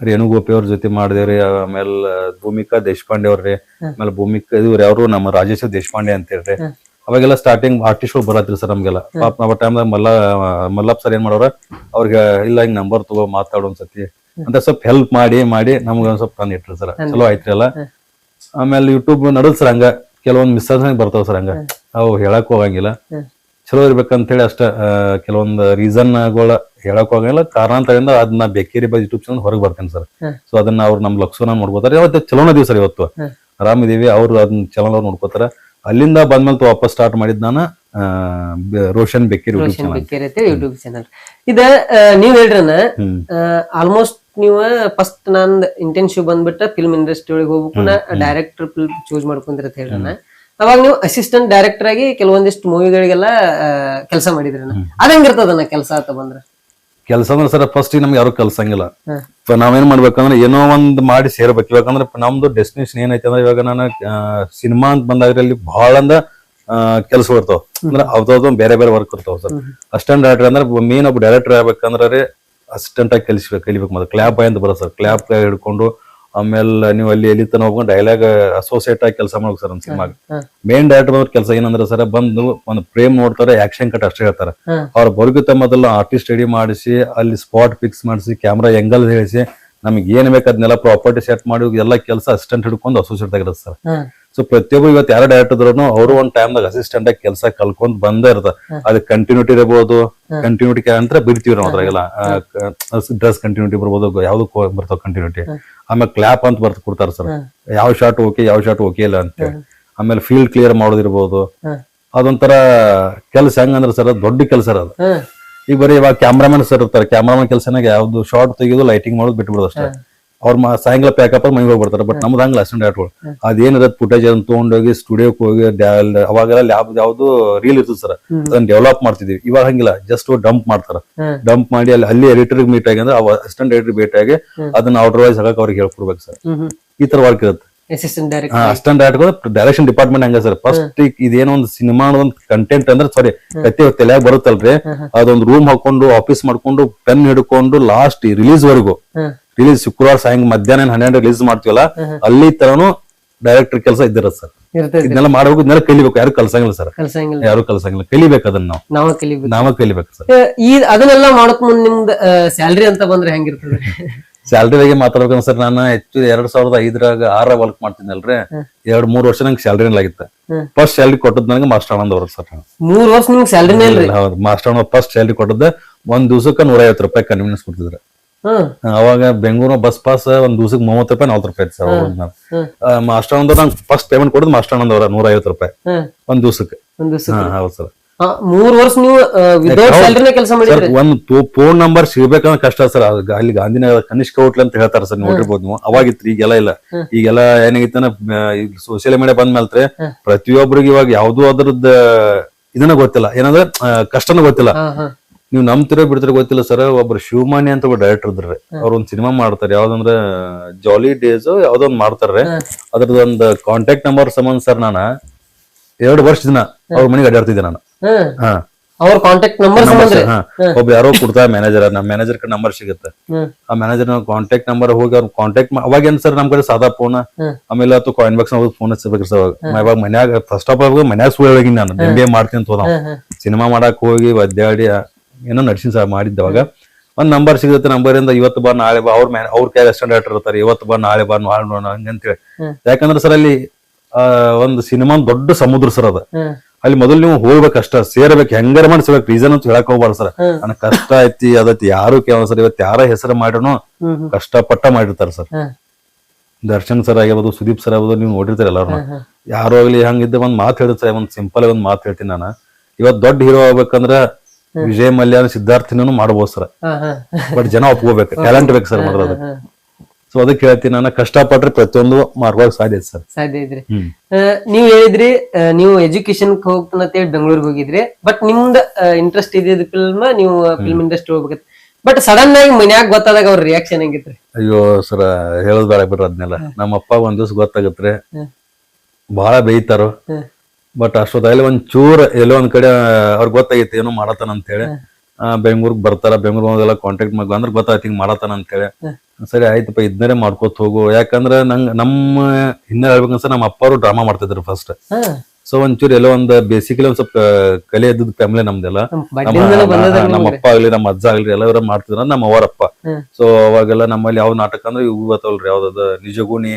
ರೇಣು ಗೋಪಿ ಅವ್ರ ಜೊತೆ ಮಾಡಿದೇವ್ರಿ ಆಮೇಲೆ ಭೂಮಿಕಾ ದೇಶಪಾಂಡೆ ಅವ್ರಿ ಆಮೇಲೆ ಭೂಮಿಕಾ ಇವ್ರ ಯಾರು ನಮ್ಮ ರಾಜೇಶ್ವರ ದೇಶಪಾಂಡೆ ಅಂತ ಹೇಳ್ರಿ. ಅವಾಗೆಲ್ಲ ಸ್ಟಾರ್ಟಿಂಗ್ ಆರ್ಟಿಸ್ಟ್ ಬರತ್ರಿ ಸರ್ ನಮ್ಗೆಲ್ಲ. ಪಾಪ ನಾವು ಟೈಮ್ದಾಗ ಮಲ್ಲ ಮಲ್ಲಪ್ಪ ಸರ್ ಏನ್ ಮಾಡೋರ ಅವ್ರಿಗೆ ಇಲ್ಲ ಹಿಂಗ್ ನಂಬರ್ ತಗೋ ಮಾತಾಡೋ ಒಂದ್ಸತಿ. ಅಂತ ಸ್ವಲ್ಪ ಹೆಲ್ಪ್ ಮಾಡಿ ಮಾಡಿ ನಮ್ಗೆ ಒಂದ್ ಸ್ವಲ್ಪ ತಂದ್ ಇಟ್ರಿ ಸರ್. ಚಲೋ ಆಯ್ತ್ರಿ ಅಲ್ಲ ಆಮೇಲೆ ಯೂಟ್ಯೂಬ್ ನಡಲ್ ಸರ್ ಹಂಗ ಕೆಲವೊಂದ್ ಮಿಸ್ಟೇಕ್ಸ್ ಬರ್ತಾವ ಸರ್ ಹಂಗ. ಅವು ಹೇಳಕ್ ಹೋಗಂಗಿಲ್ಲ. ಚಲೋ ಇರ್ಬೇಕಂತ ಹೇಳಿ ಅಷ್ಟ ಕೆಲವೊಂದ್ ರೀಸನ್ಗಳ ಹೇಳಕ್ ಹೋಗಂಗಿಲ್ಲ. ಕಾರಣಾಂತರದಿಂದ ಅದನ್ನ ಬೆಕ್ಕೇರಿ ಬೈ ಯೂಟ್ಯೂಬ್ ಚಾನಲ್ ಹೊರಗೆ ಬರ್ತೇನೆ ಸರ್. ಸೊ ಅದನ್ನ ಅವ್ರು ನಮ್ ಲಕ್ಷಣ ನೋಡ್ಕೋತಾರೆ. ಇವತ್ತು ಚಲೋನ ದಿವಸ ಸರ್ ಇವತ್ತು. ಆರಾಮಿದೀವಿ ಅವ್ರು ಅದನ್ನ ಚಾನಲ್ ಅವ್ರು ನೋಡ್ಕೋತಾರ. ಅಲ್ಲಿಂದ ಬಂದ್ಮೇಲೆ ವಾಪಸ್ ಸ್ಟಾರ್ಟ್ ಮಾಡಿದ್ ನಾನು ರೋಷನ್ ಬೆಕ್ಕೇರಿ ಯೂಟ್ಯೂಬ್ ಚಾನಲ್ ಇದ ನೀವ್ ಹೇಳ್ರನ ಆಲ್ಮೋಸ್ಟ್ ನೀವು ಫಸ್ಟ್ ನಂದ್ ಇಂಟರ್ನ್ಶಿಪ್ ಬಂದ್ಬಿಟ್ಟ ಫಿಲ್ಮ್ ಇಂಡಸ್ಟ್ರಿ ಒಳಗೆ ಹೋಗ್ಬೇಕು ಡೈರೆಕ್ಟರ್ ಡೈರೆಕ್ಟರ್ ಚೂಸ್ ಮಾಡ್ಕೊಂಡಿರ ಅಂತ ಹೇಳ್ರನ. ಅವಾಗ ನೀವು ಅಸಿಸ್ಟೆಂಟ್ ಡೈರೆಕ್ಟರ್ ಆಗಿ ಕೆಲವೊಂದಿಷ್ಟು ಮೂವಿಗಳಿಗೆಲ್ಲ ಕೆಲಸ ಮಾಡಿದ್ರನ. ಅದ ಹೆಂಗಿರ್ತದನ ಕೆಲಸ ಅಂತ ಬಂದ್ರ? ಕೆಲಸ ಅಂದ್ರೆ ಸರ್ ಫಸ್ಟ್ ನಮ್ಗೆ ಯಾರು ಕಲ್ಸಂಗಿಲ್ಲ. ನಾವೇನ್ ಮಾಡ್ಬೇಕಂದ್ರೆ ಏನೋ ಒಂದ್ ಮಾಡಿ ಸೇರ್ಬೇಕು. ಇವಾಗಂದ್ರೆ ನಮ್ದು ಡೆಸ್ಟಿನೇಷನ್ ಏನೈತೆ ಅಂದ್ರೆ ಇವಾಗ ನಾನು ಸಿನಿಮಾ ಅಂತ ಬಂದಾಗ್ರಲ್ಲಿ ಬಹಳ ಅಂದ ಕೆಲಸ ಬರ್ತಾವ ಅಂದ್ರೆ ಅವ್ರದ್ದು ಬೇರೆ ಬೇರೆ ವರ್ಕ್ ಇರ್ತಾವ ಸರ್. ಅಸಿಸ್ಟೆಂಟ್ ಡೈರೆಕ್ಟರ್ ಅಂದ್ರೆ ಮೇನ್ ಒಬ್ಬ ಡೈರೆಕ್ಟರ್ ಆಗ್ಬೇಕಂದ್ರೆ ಅಸಿಸ್ಟೆಂಟ್ ಆಗಿ ಕಲಿಸ್ಬೇಕು ಕಲಿಬೇಕು ಮತ್ತೆ ಕ್ಲಾಪ್ ಅಂತ ಬರೋ ಸರ್. ಕ್ಲಾಪ್ ಹಿಡ್ಕೊಂಡು ಆಮೇಲೆ ನೀವು ಅಲ್ಲಿ ಎಲ್ಲಿ ತನ ಹೋಗ್ಕೊಂಡು ಡೈಲಾಗ್ ಅಸೋಸಿಯೇಟ್ ಆಗಿ ಕೆಲಸ ಮಾಡ್ಬೇಕು ಸರ್ ಒಂದು ಸಿನಿಮಾ. ಮೇನ್ ಡೈರೆಕ್ಟರ್ ಅವ್ರ ಕೆಲಸ ಏನಂದ್ರೆ ಸರ್ ಬಂದು ಒಂದು ಪ್ರೇಮ್ ನೋಡ್ತಾರೆ ಆಕ್ಷನ್ ಕಟ್ ಅಷ್ಟೇ ಹೇಳ್ತಾರೆ. ಅವ್ರ ಬರುಗಿತ ಮೊದಲು ಆರ್ಟಿಸ್ಟ್ ರೆಡಿ ಮಾಡಿಸಿ ಅಲ್ಲಿ ಸ್ಪಾಟ್ ಫಿಕ್ಸ್ ಮಾಡಿಸಿ ಕ್ಯಾಮ್ರಾ ಎಂಗಲ್ ಹೇಳಿಸಿ ನಮ್ಗೆ ಏನ್ ಬೇಕು ಅದನ್ನೆಲ್ಲ ಪ್ರಾಪರ್ಟಿ ಸೆಟ್ ಮಾಡಿ ಎಲ್ಲ ಕೆಲಸ ಅಸಿಸ್ಟೆಂಟ್ ಹಿಡ್ಕೊಂಡು ಅಸೋಸಿಯೇಟ್ ಆಗಿರುತ್ತೆ ಸರ್ ಸೊ ಪ್ರತಿಯೊಬ್ಬರು ಇವತ್ತು ಯಾರು ಡೈರೆಕ್ಟರ್ ಇದ್ರು ಅವರು ಒಂದ್ ಟೈಮ್ದಾಗ ಅಸಿಸ್ಟೆಂಟ್ ಆಗಿ ಕೆಲಸ ಕಲ್ಕೊಂಡ್ ಬಂದೇ ಇರ್ತ. ಅದು ಕಂಟಿನ್ಯೂಟಿ ಇರಬಹುದು ಕಂಟಿನ್ಯೂಟಿ ಅಂತ ಬಿಡ್ತೀವಿ ನಾವು ಅದ್ರಾಗೆಲ್ಲ. ಡ್ರೆಸ್ ಕಂಟಿನ್ಯೂಟಿ ಬರ್ಬೋದು ಯಾವ್ದು ಬರ್ತಾವ ಕಂಟಿನ್ಯೂಟಿ ಆಮೇಲೆ ಕ್ಲಾಪ್ ಅಂತ ಬರ್ತ ಕೊಡ್ತಾರ ಸರ್. ಯಾವ ಶಾಟ್ ಓಕೆ ಯಾವ ಶಾಟ್ ಓಕೆ ಇಲ್ಲ ಅಂತ. ಆಮೇಲೆ ಫೀಲ್ಡ್ ಕ್ಲಿಯರ್ ಮಾಡೋದಿರ್ಬೋದು. ಅದೊಂಥರ ಕೆಲಸ ಹೆಂಗಂದ್ರೆ ಸರ್ ದೊಡ್ಡ ಕೆಲಸ ಅದು. ಈಗ ಬರೀ ಇವಾಗ ಕ್ಯಾಮ್ರಾಮನ್ ಸರ್ ಇರ್ತಾರೆ. ಕ್ಯಾಮ್ರಾಮನ್ ಕೆಲಸನಾಗ ಯಾವ್ದು ಶಾರ್ಟ್ ತೆಗೆದು ಲೈಟಿಂಗ್ ಮಾಡೋದು ಬಿಟ್ಬಿಡೋದು ಅಷ್ಟೇ. ಅವ್ರ ಸಾಯಂಕಾಲ ಪ್ಯಾಕಪ್ ಮನೆಗೆ ಹೋಗಿ ಬರ್ತಾರೆ. ಬಟ್ ನಮ್ದು ಹಂಗಲ್ಲ ಅಷ್ಟೊಂದು ಡಾಟ್ಗಳು ಅದೇನಿರತ್ತೆ ಫುಟೇಜ್ ಅದನ್ನ ತೊಗೊಂಡೋಗಿ ಸ್ಟುಡಿಯೋಕ್ ಹೋಗಿ ಅವಾಗೆಲ್ಲ ಲ್ಯಾಬ್ ಯಾವ್ದು ರೀಲ್ ಇರ್ತದೆ ಸರ್ ಅದನ್ನ ಡೆವಲಪ್ ಮಾಡ್ತಿದ್ವಿ. ಇವಾಗ ಹಂಗಿಲ್ಲ. ಜಸ್ಟ್ ಡಂಪ್ ಮಾಡ್ತಾರ. ಡಂಪ್ ಮಾಡಿ ಅಲ್ಲಿ ಅಲ್ಲಿ ಎಡಿಟರ್ ಮೀಟ್ ಆಗಿ ಅಂದ್ರೆ ಅಸಿಸ್ಟೆಂಟ್ ಎಡಿಟರ್ ಮೀಟ್ ಆಗಿ ಅದನ್ನ ಆರ್ಡರ್ ವೈಸ್ ಹಾಕಕ್ ಅವ್ರಿಗೆ ಹೇಳ್ಕೊಡ್ಬೇಕು ಸರ್ ಈ ತರ ವರ್ಕ್ ಇರುತ್ತೆ. ಅಸಿಸ್ಟೆಂಟ್ ಡೈರೆಕ್ಟರ್ ಡೈರೆಕ್ಷನ್ ಡಿಪಾರ್ಟ್ಮೆಂಟ್ ಹಂಗ ಸರ್ ಫಸ್ಟ್ ಇದೇನೋ ಒಂದು ಸಿನಿಮಾ ಒಂದು ಕಂಟೆಂಟ್ ಅಂದ್ರೆ ಸಾರಿ ಕತ್ತೆ ತಲೆಯಾಗ ಬರುತ್ತಲ್ರಿ. ಅದೊಂದು ರೂಮ್ ಹಾಕೊಂಡು ಆಫೀಸ್ ಮಾಡ್ಕೊಂಡು ಪೆನ್ ಹಿಡ್ಕೊಂಡು ಲಾಸ್ಟ್ ರಿಲೀಸ್ ವರೆಗೂ ರಿಲೀಸ್ ಶುಕ್ರವಾರ ಸಾಯಂಕಾಲ ಮಧ್ಯಾಹ್ನ ಹನ್ನೆರಡು ರಿಲೀಸ್ ಮಾಡ್ತೀವಲ್ಲ ಅಲ್ಲಿ ತರನು ಡೈರೆಕ್ಟರ್ ಕೆಲಸ ಇದ್ದಿರತ್ತೆ ಸರ್ ಇದನ್ನೆಲ್ಲ ಮಾಡಬೇಕು ಇದನ್ನೆಲ್ಲ ಕಲಿಬೇಕು ಯಾರು ಕಲ್ಸಂಗಿಲ್ಲ ಸರ್ ಯಾರು ಕಲ್ಸಂಗಿಲ್ಲ. ಕಲಿಬೇಕು ಅದನ್ನ ನಾವು. ನಾವ ಕಲಿಬೇಕು. ನಾವ ಕಲಿಬೇಕು ಸರ್ ಈ ಅದನ್ನೆಲ್ಲ ಮಾಡಕ್ ಮುಂದ್ ನಿಮ್ದ ಸ್ಯಾಲ್ರಿ ಅಂತ ಬಂದ್ರೆ ಹೆಂಗಿರ್ತದೆ? ಸ್ಯಾಲ್ರಿ ಬಗ್ಗೆ ಮಾತಾಡ್ಬೇಕಂದ್ರೆ ಸರ್ ನಾನು ಹೆಚ್ಚು ಎರಡ್ ಸಾವಿರದ ಐದರಾಗ ಆರ ವರ್ಕ್ ಮಾಡ್ತಿದ್ದಲ್ರಿ ಎರಡ್ ಮೂರ್ ವರ್ಷ ನಂಗೆ ಸ್ಯಾಲ್ರಿ ಆಗಿತ್ತು. ಫಸ್ಟ್ ಸ್ಯಾಲ್ರಿ ಕೊಟ್ಟದ್ ನನಗೆ ಮಾಸ್ಟರ್ ಆನಂದ್ ಅವ್ರ ಸರ್ ಮೂರ್ ವರ್ಷ ನಿಮ್ಗೆ ಸ್ಯಾಲ್ರಿ ಹೌದು ಮಾಸ್ಟರ್ ಆನಂದ್ ಫಸ್ಟ್ ಸ್ಯಾಲ್ರಿ ಕೊಟ್ಟದ್ದು ಒಂದ್ ದಿವಸಕ್ಕೆ ನೂರ ಐವತ್ತು ರೂಪಾಯಿ ಕನ್ವಿನಿಯನ್ಸ್ ಕೊಡ್ತಿದ್ರು. ಅವಾಗ ಬೆಂಗಳೂರು ಬಸ್ ಪಾಸ್ ಒಂದ್ ದಿವಸಕ್ಕೆ ಮೂವತ್ತು ರೂಪಾಯಿ ನಲ್ವತ್ತು ರೂಪಾಯಿ ಸರ್. ಮಾಸ್ಟರ್ ನಂಗೆ ಫಸ್ಟ್ ಪೇಮೆಂಟ್ ಕೊಡೋದು ಮಾಸ್ಟರ್ ಆನಂದ್ ಅವರ ನೂರ ಐವತ್ತು ರೂಪಾಯಿ ಒಂದ್ ದಿವಸಕ್ಕೆ. ಹೌದು ಸರ್. ಮೂರ್ ವರ್ಷ ನೀವು ಕೆಲಸ ಮಾಡಿದ್ರಿ? ಒಂದು ಫೋನ್ ನಂಬರ್ ಸಿಗ್ಬೇಕಂದ್ರೆ ಕಷ್ಟ ಸರ್. ಅಲ್ಲಿ ಗಾಂಧಿನಗರ ಕನಿಷ್ಕ ಹೋಟ್ಲ್ ಅಂತ ಹೇಳ್ತಾರೆ ಸರ್ ನೋಡಿರ್ಬೋದು ನೀವು. ಅವಾಗಿತ್ತು ಈಗೆಲ್ಲ ಇಲ್ಲ. ಈಗೆಲ್ಲ ಏನಾಗಿತ್ತ ಸೋಷಿಯಲ್ ಮೀಡಿಯಾ ಬಂದ್ಮೇಲೆ ಪ್ರತಿಯೊಬ್ಬರಿಗೆ ಇವಾಗ ಯಾವ್ದು ಅದ್ರದ್ದು ಇದನ್ನ ಗೊತ್ತಿಲ್ಲ. ಏನಂದ್ರೆ ಕಷ್ಟನ ಗೊತ್ತಿಲ್ಲ. ನೀವು ನಂಬ್ತಿರೋ ಬಿಡ್ತಿರೋ ಗೊತ್ತಿಲ್ಲ ಸರ್. ಒಬ್ರು ಶಿವಮಾನಿ ಅಂತ ಒಬ್ಬ ಡೈರೆಕ್ಟರ್ ಇದ್ರೆ ಅವ್ರ ಒಂದ್ ಸಿನಿಮಾ ಮಾಡ್ತಾರೆ. ಯಾವ್ದಂದ್ರೆ ಜಾಲಿ ಡೇಸ್ ಯಾವ್ದೋ ಒಂದ್ ಮಾಡ್ತಾರೆ. ಅದ್ರದ್ದು ಒಂದು ಕಾಂಟ್ಯಾಕ್ಟ್ ನಂಬರ್ ಸಂಬಂಧ ಸರ್ ನಾನು. ಎರಡು ವರ್ಷ ದಿನ ಅವ್ರ ಮನೆಗೆ ಅಡ್ಡಾಡ್ತಿದ್ದೆ ನಾನು. ಹಾ. ಅವ್ರ ಕಾಂಟ್ಯಾಕ್ಟ್ ನಂಬರ್ ಒಬ್ಬ ಯಾರೋ ಕೊಡ್ತಾ ಮ್ಯಾನೇಜರ್ ನಮ್ಮ ಮ್ಯಾನೇಜರ್ ಕಡೆ ನಂಬರ್ ಸಿಗುತ್ತೆ. ಆ ಮ್ಯಾನೇಜರ್ ಕಾಂಟ್ಯಾಕ್ಟ್ ನಂಬರ್ ಹೋಗಿ ಅವ್ರ ಕಾಂಟ್ಯಾಕ್ಟ್ ಅವಾಗ ಏನ್ ಸರ್ ನಮ್ ಕಡೆ ಸಾದಾ ಫೋನ್ ಆಮೇಲೆ ಅಥವಾ ಕಾಯಿನ್ ಬಾಕ್ಸ್ ಹೋಗಿ ಫೋನ್ ಹಚ್ಚಬೇಕು ಸರ್ ಅವಾಗ. ಮನ್ಯಾಗ ಫಸ್ಟ್ ಆಫ್ ಆಲ್ ಮನ್ಯಾಗ ಸುಳ್ಳು ನಾನು. ಎಂ ಬಿ ಎ ಮಾಡ್ತೀನಿ ಅಂತ ಹೋದ ಸಿನಿಮಾ ಮಾಡಕ್ ಹೋಗಿ ಒದ್ದಾಡಿ ಏನೋ ನಡ್ಸಿನ್ ಸಹ ಮಾಡಿದ್ದವಾಗ. ಒಂದ್ ನಂಬರ್ ಸಿಗುತ್ತೆ ನಂಬರ್ ಇಂದ ಇವತ್ತು ಬಾ ನಾಳೆ ಬಾ ಅವ್ರ ಮ್ಯಾನ್ ಅವ್ರ ಕೈ ಸ್ಟ್ಯಾಂಡರ್ಡ್ ಇರ್ತಾರೆ. ಇವತ್ತು ಬಾ ನಾಳೆ ಬಾ ನಾಳೆ ನೋಡೋಣ ಹಂಗಂತೇಳಿ ಹೇಳಿ ಯಾಕಂದ್ರೆ ಸರ್ ಅಲ್ಲಿ ಒಂದು ಸಿನಿಮಾ ದೊಡ್ಡ ಸಮುದ್ರ ಸರ್ ಅದ. ಅಲ್ಲಿ ಮೊದಲು ನೀವು ಹೋಗ್ಬೇಕಷ್ಟ ಸೇರ್ಬೇಕು ಹೆಂಗಾರ ಮಾಡಿ ಸೇರ್ಬೇಕು ರೀಸನ್ ಅಂತ ಹೇಳಕ್ ಹೋಗ್ಬಾರ್ದು ಸರ್. ನನಗೆ ಕಷ್ಟ ಐತಿ ಅದೈತಿ ಯಾರು ಕೇಳ ಸರ್. ಇವತ್ತು ಯಾರ ಹೆಸರು ಹ್ಮ್ ಕಷ್ಟಪಟ್ಟ ಮಾಡಿರ್ತಾರೆ ಸರ್. ದರ್ಶನ್ ಸರ್ ಆಗಿರ್ಬೋದು ಸುದೀಪ್ ಸರ್ ಆಗ್ಬೋದು ನೀವು ನೋಡಿರ್ತಾರೆ ಎಲ್ಲಾರು. ಯಾರು ಆಗ್ಲಿ ಹಂಗಿದ್ದ ಒಂದ್ ಮಾತು ಹೇಳಿದ್ರೆ ಒಂದ್ ಸಿಂಪಲ್ ಆಗಿ ಒಂದ್ ಮಾತು ಹೇಳ್ತೀನಿ ನಾನು. ಇವತ್ತು ದೊಡ್ಡ ಹೀರೋ ಆಗ್ಬೇಕಂದ್ರ ವಿಜಯ್ ಮಲ್ಯ ಸಿದ್ಧಾರ್ಥಿನೂ ಮಾಡ್ಬೋದು ಸರ್. ಬಟ್ ಜನ ಒಪ್ಕೋಬೇಕು. ಟ್ಯಾಲೆಂಟ್ ಬೇಕು ಸರ್ ಮಾಡೋದು ಸೊ ಅದಕ್ಕೆ. ಹೇಳ್ತೀನಿ ನಾನು ಕಷ್ಟಪಟ್ರೆ ಪ್ರತಿಯೊಂದು ಮಾಡ್ಕೊಳಕ್ ಸಾಧ್ಯ ಸರ್. ಸಾಧ್ಯ ಇದ್ರಿ. ನೀವು ಹೇಳಿದ್ರಿ ನೀವು ಎಜುಕೇಶನ್ ಹೋಗ್ತಾನ ಅಂತೇಳಿ ಬೆಂಗಳೂರಿಗೆ ಹೋಗಿದ್ರಿ. ಬಟ್ ನಿಮ್ದು ಇಂಟ್ರೆಸ್ಟ್ ಇದ್ದಿದ್ ಫಿಲ್ಮ್ ನೀವು ಫಿಲ್ಮ್ ಇಂಡಸ್ಟ್ರಿ ಹೋಗ್ಬೇಕು ಬಟ್ ಸಡನ್ ಆಗಿ ಮನ್ಯಾಗ ಗೊತ್ತಾದಾಗ ಅವ್ರ ರಿಯಾಕ್ಷನ್ ಹೆಂಗಿತ್ರಿ? ಅಯ್ಯೋ ಸರ ಹೇಳೋದ್ ಬೇಡ ಬಿಡ್ರಿ ಅದನ್ನೆಲ್ಲ ನಮ್ಮ ಅಪ್ಪ ಒಂದ್ ದಿವ್ಸ ಗೊತ್ತಾಗತ್ರಿ. ಬಹಳ ಬೇಯ್ತಾರೋ. ಬಟ್ ಅಷ್ಟೊತ್ತಾಗಲಿ ಒಂದ್ ಚೂರ್ ಎಲ್ಲೋ ಒಂದ್ ಕಡೆ ಅವ್ರಿಗೆ ಗೊತ್ತಾಗೈತಿ ಏನೋ ಮಾಡತಾನ ಅಂತ ಹೇಳಿ ಬೆಂಗ್ಳೂರ್ಗ್ ಬರ್ತಾರ ಬೆಂಗ್ಳೂರ್ ಒಂದೆಲ್ಲ ಕಾಂಟ್ಯಾಕ್ಟ್ ಮಾಡ್ ಅಂದ್ರೆ ಗೊತ್ತಾಯ್ತು ಹಿಂಗ್ ಮಾಡತಾನ ಅಂತ ಹೇಳಿ ಸರಿ ಆಯ್ತಪ್ಪ ಇದನ್ನೇ ಮಾಡ್ಕೋತ ಹೋಗು. ಯಾಕಂದ್ರೆ ನಂಗ್ ನಮ್ಮ ಹಿನ್ನೆಲೆ ಹೇಳ್ಬೇಕನ್ಸ ನಮ್ಮ ಅಪ್ಪರು ಡ್ರಾಮಾ ಮಾಡ್ತಿದ್ರು ಫಸ್ಟ್ ಸೊ ಒಂಚೂರು ಎಲ್ಲೋ ಒಂದ್ ಬೇಸಿಕಲಿ ಒಂದ್ ಸ್ವಲ್ಪ ಕಲೆ ಇದ್ದದ್ ಫ್ಯಾಮಿಲಿ ನಮ್ದೆಲ್ಲ. ನಮ್ಮ ಅಪ್ಪ ಆಗ್ಲಿ ನಮ್ಮ ಅಜ್ಜ ಆಗ್ಲಿ ಎಲ್ಲರ ಮಾಡ್ತಿದ್ರ ನಮ್ಮ ಅವರಪ್ಪ. ಸೊ ಅವಾಗೆಲ್ಲ ನಮ್ಮಲ್ಲಿ ಯಾವ ನಾಟಕ ಅಂದ್ರೆ ಇವು ಗೊತ್ತಲ್ರಿ ಯಾವ್ದದ ನಿಜಗುಣಿ.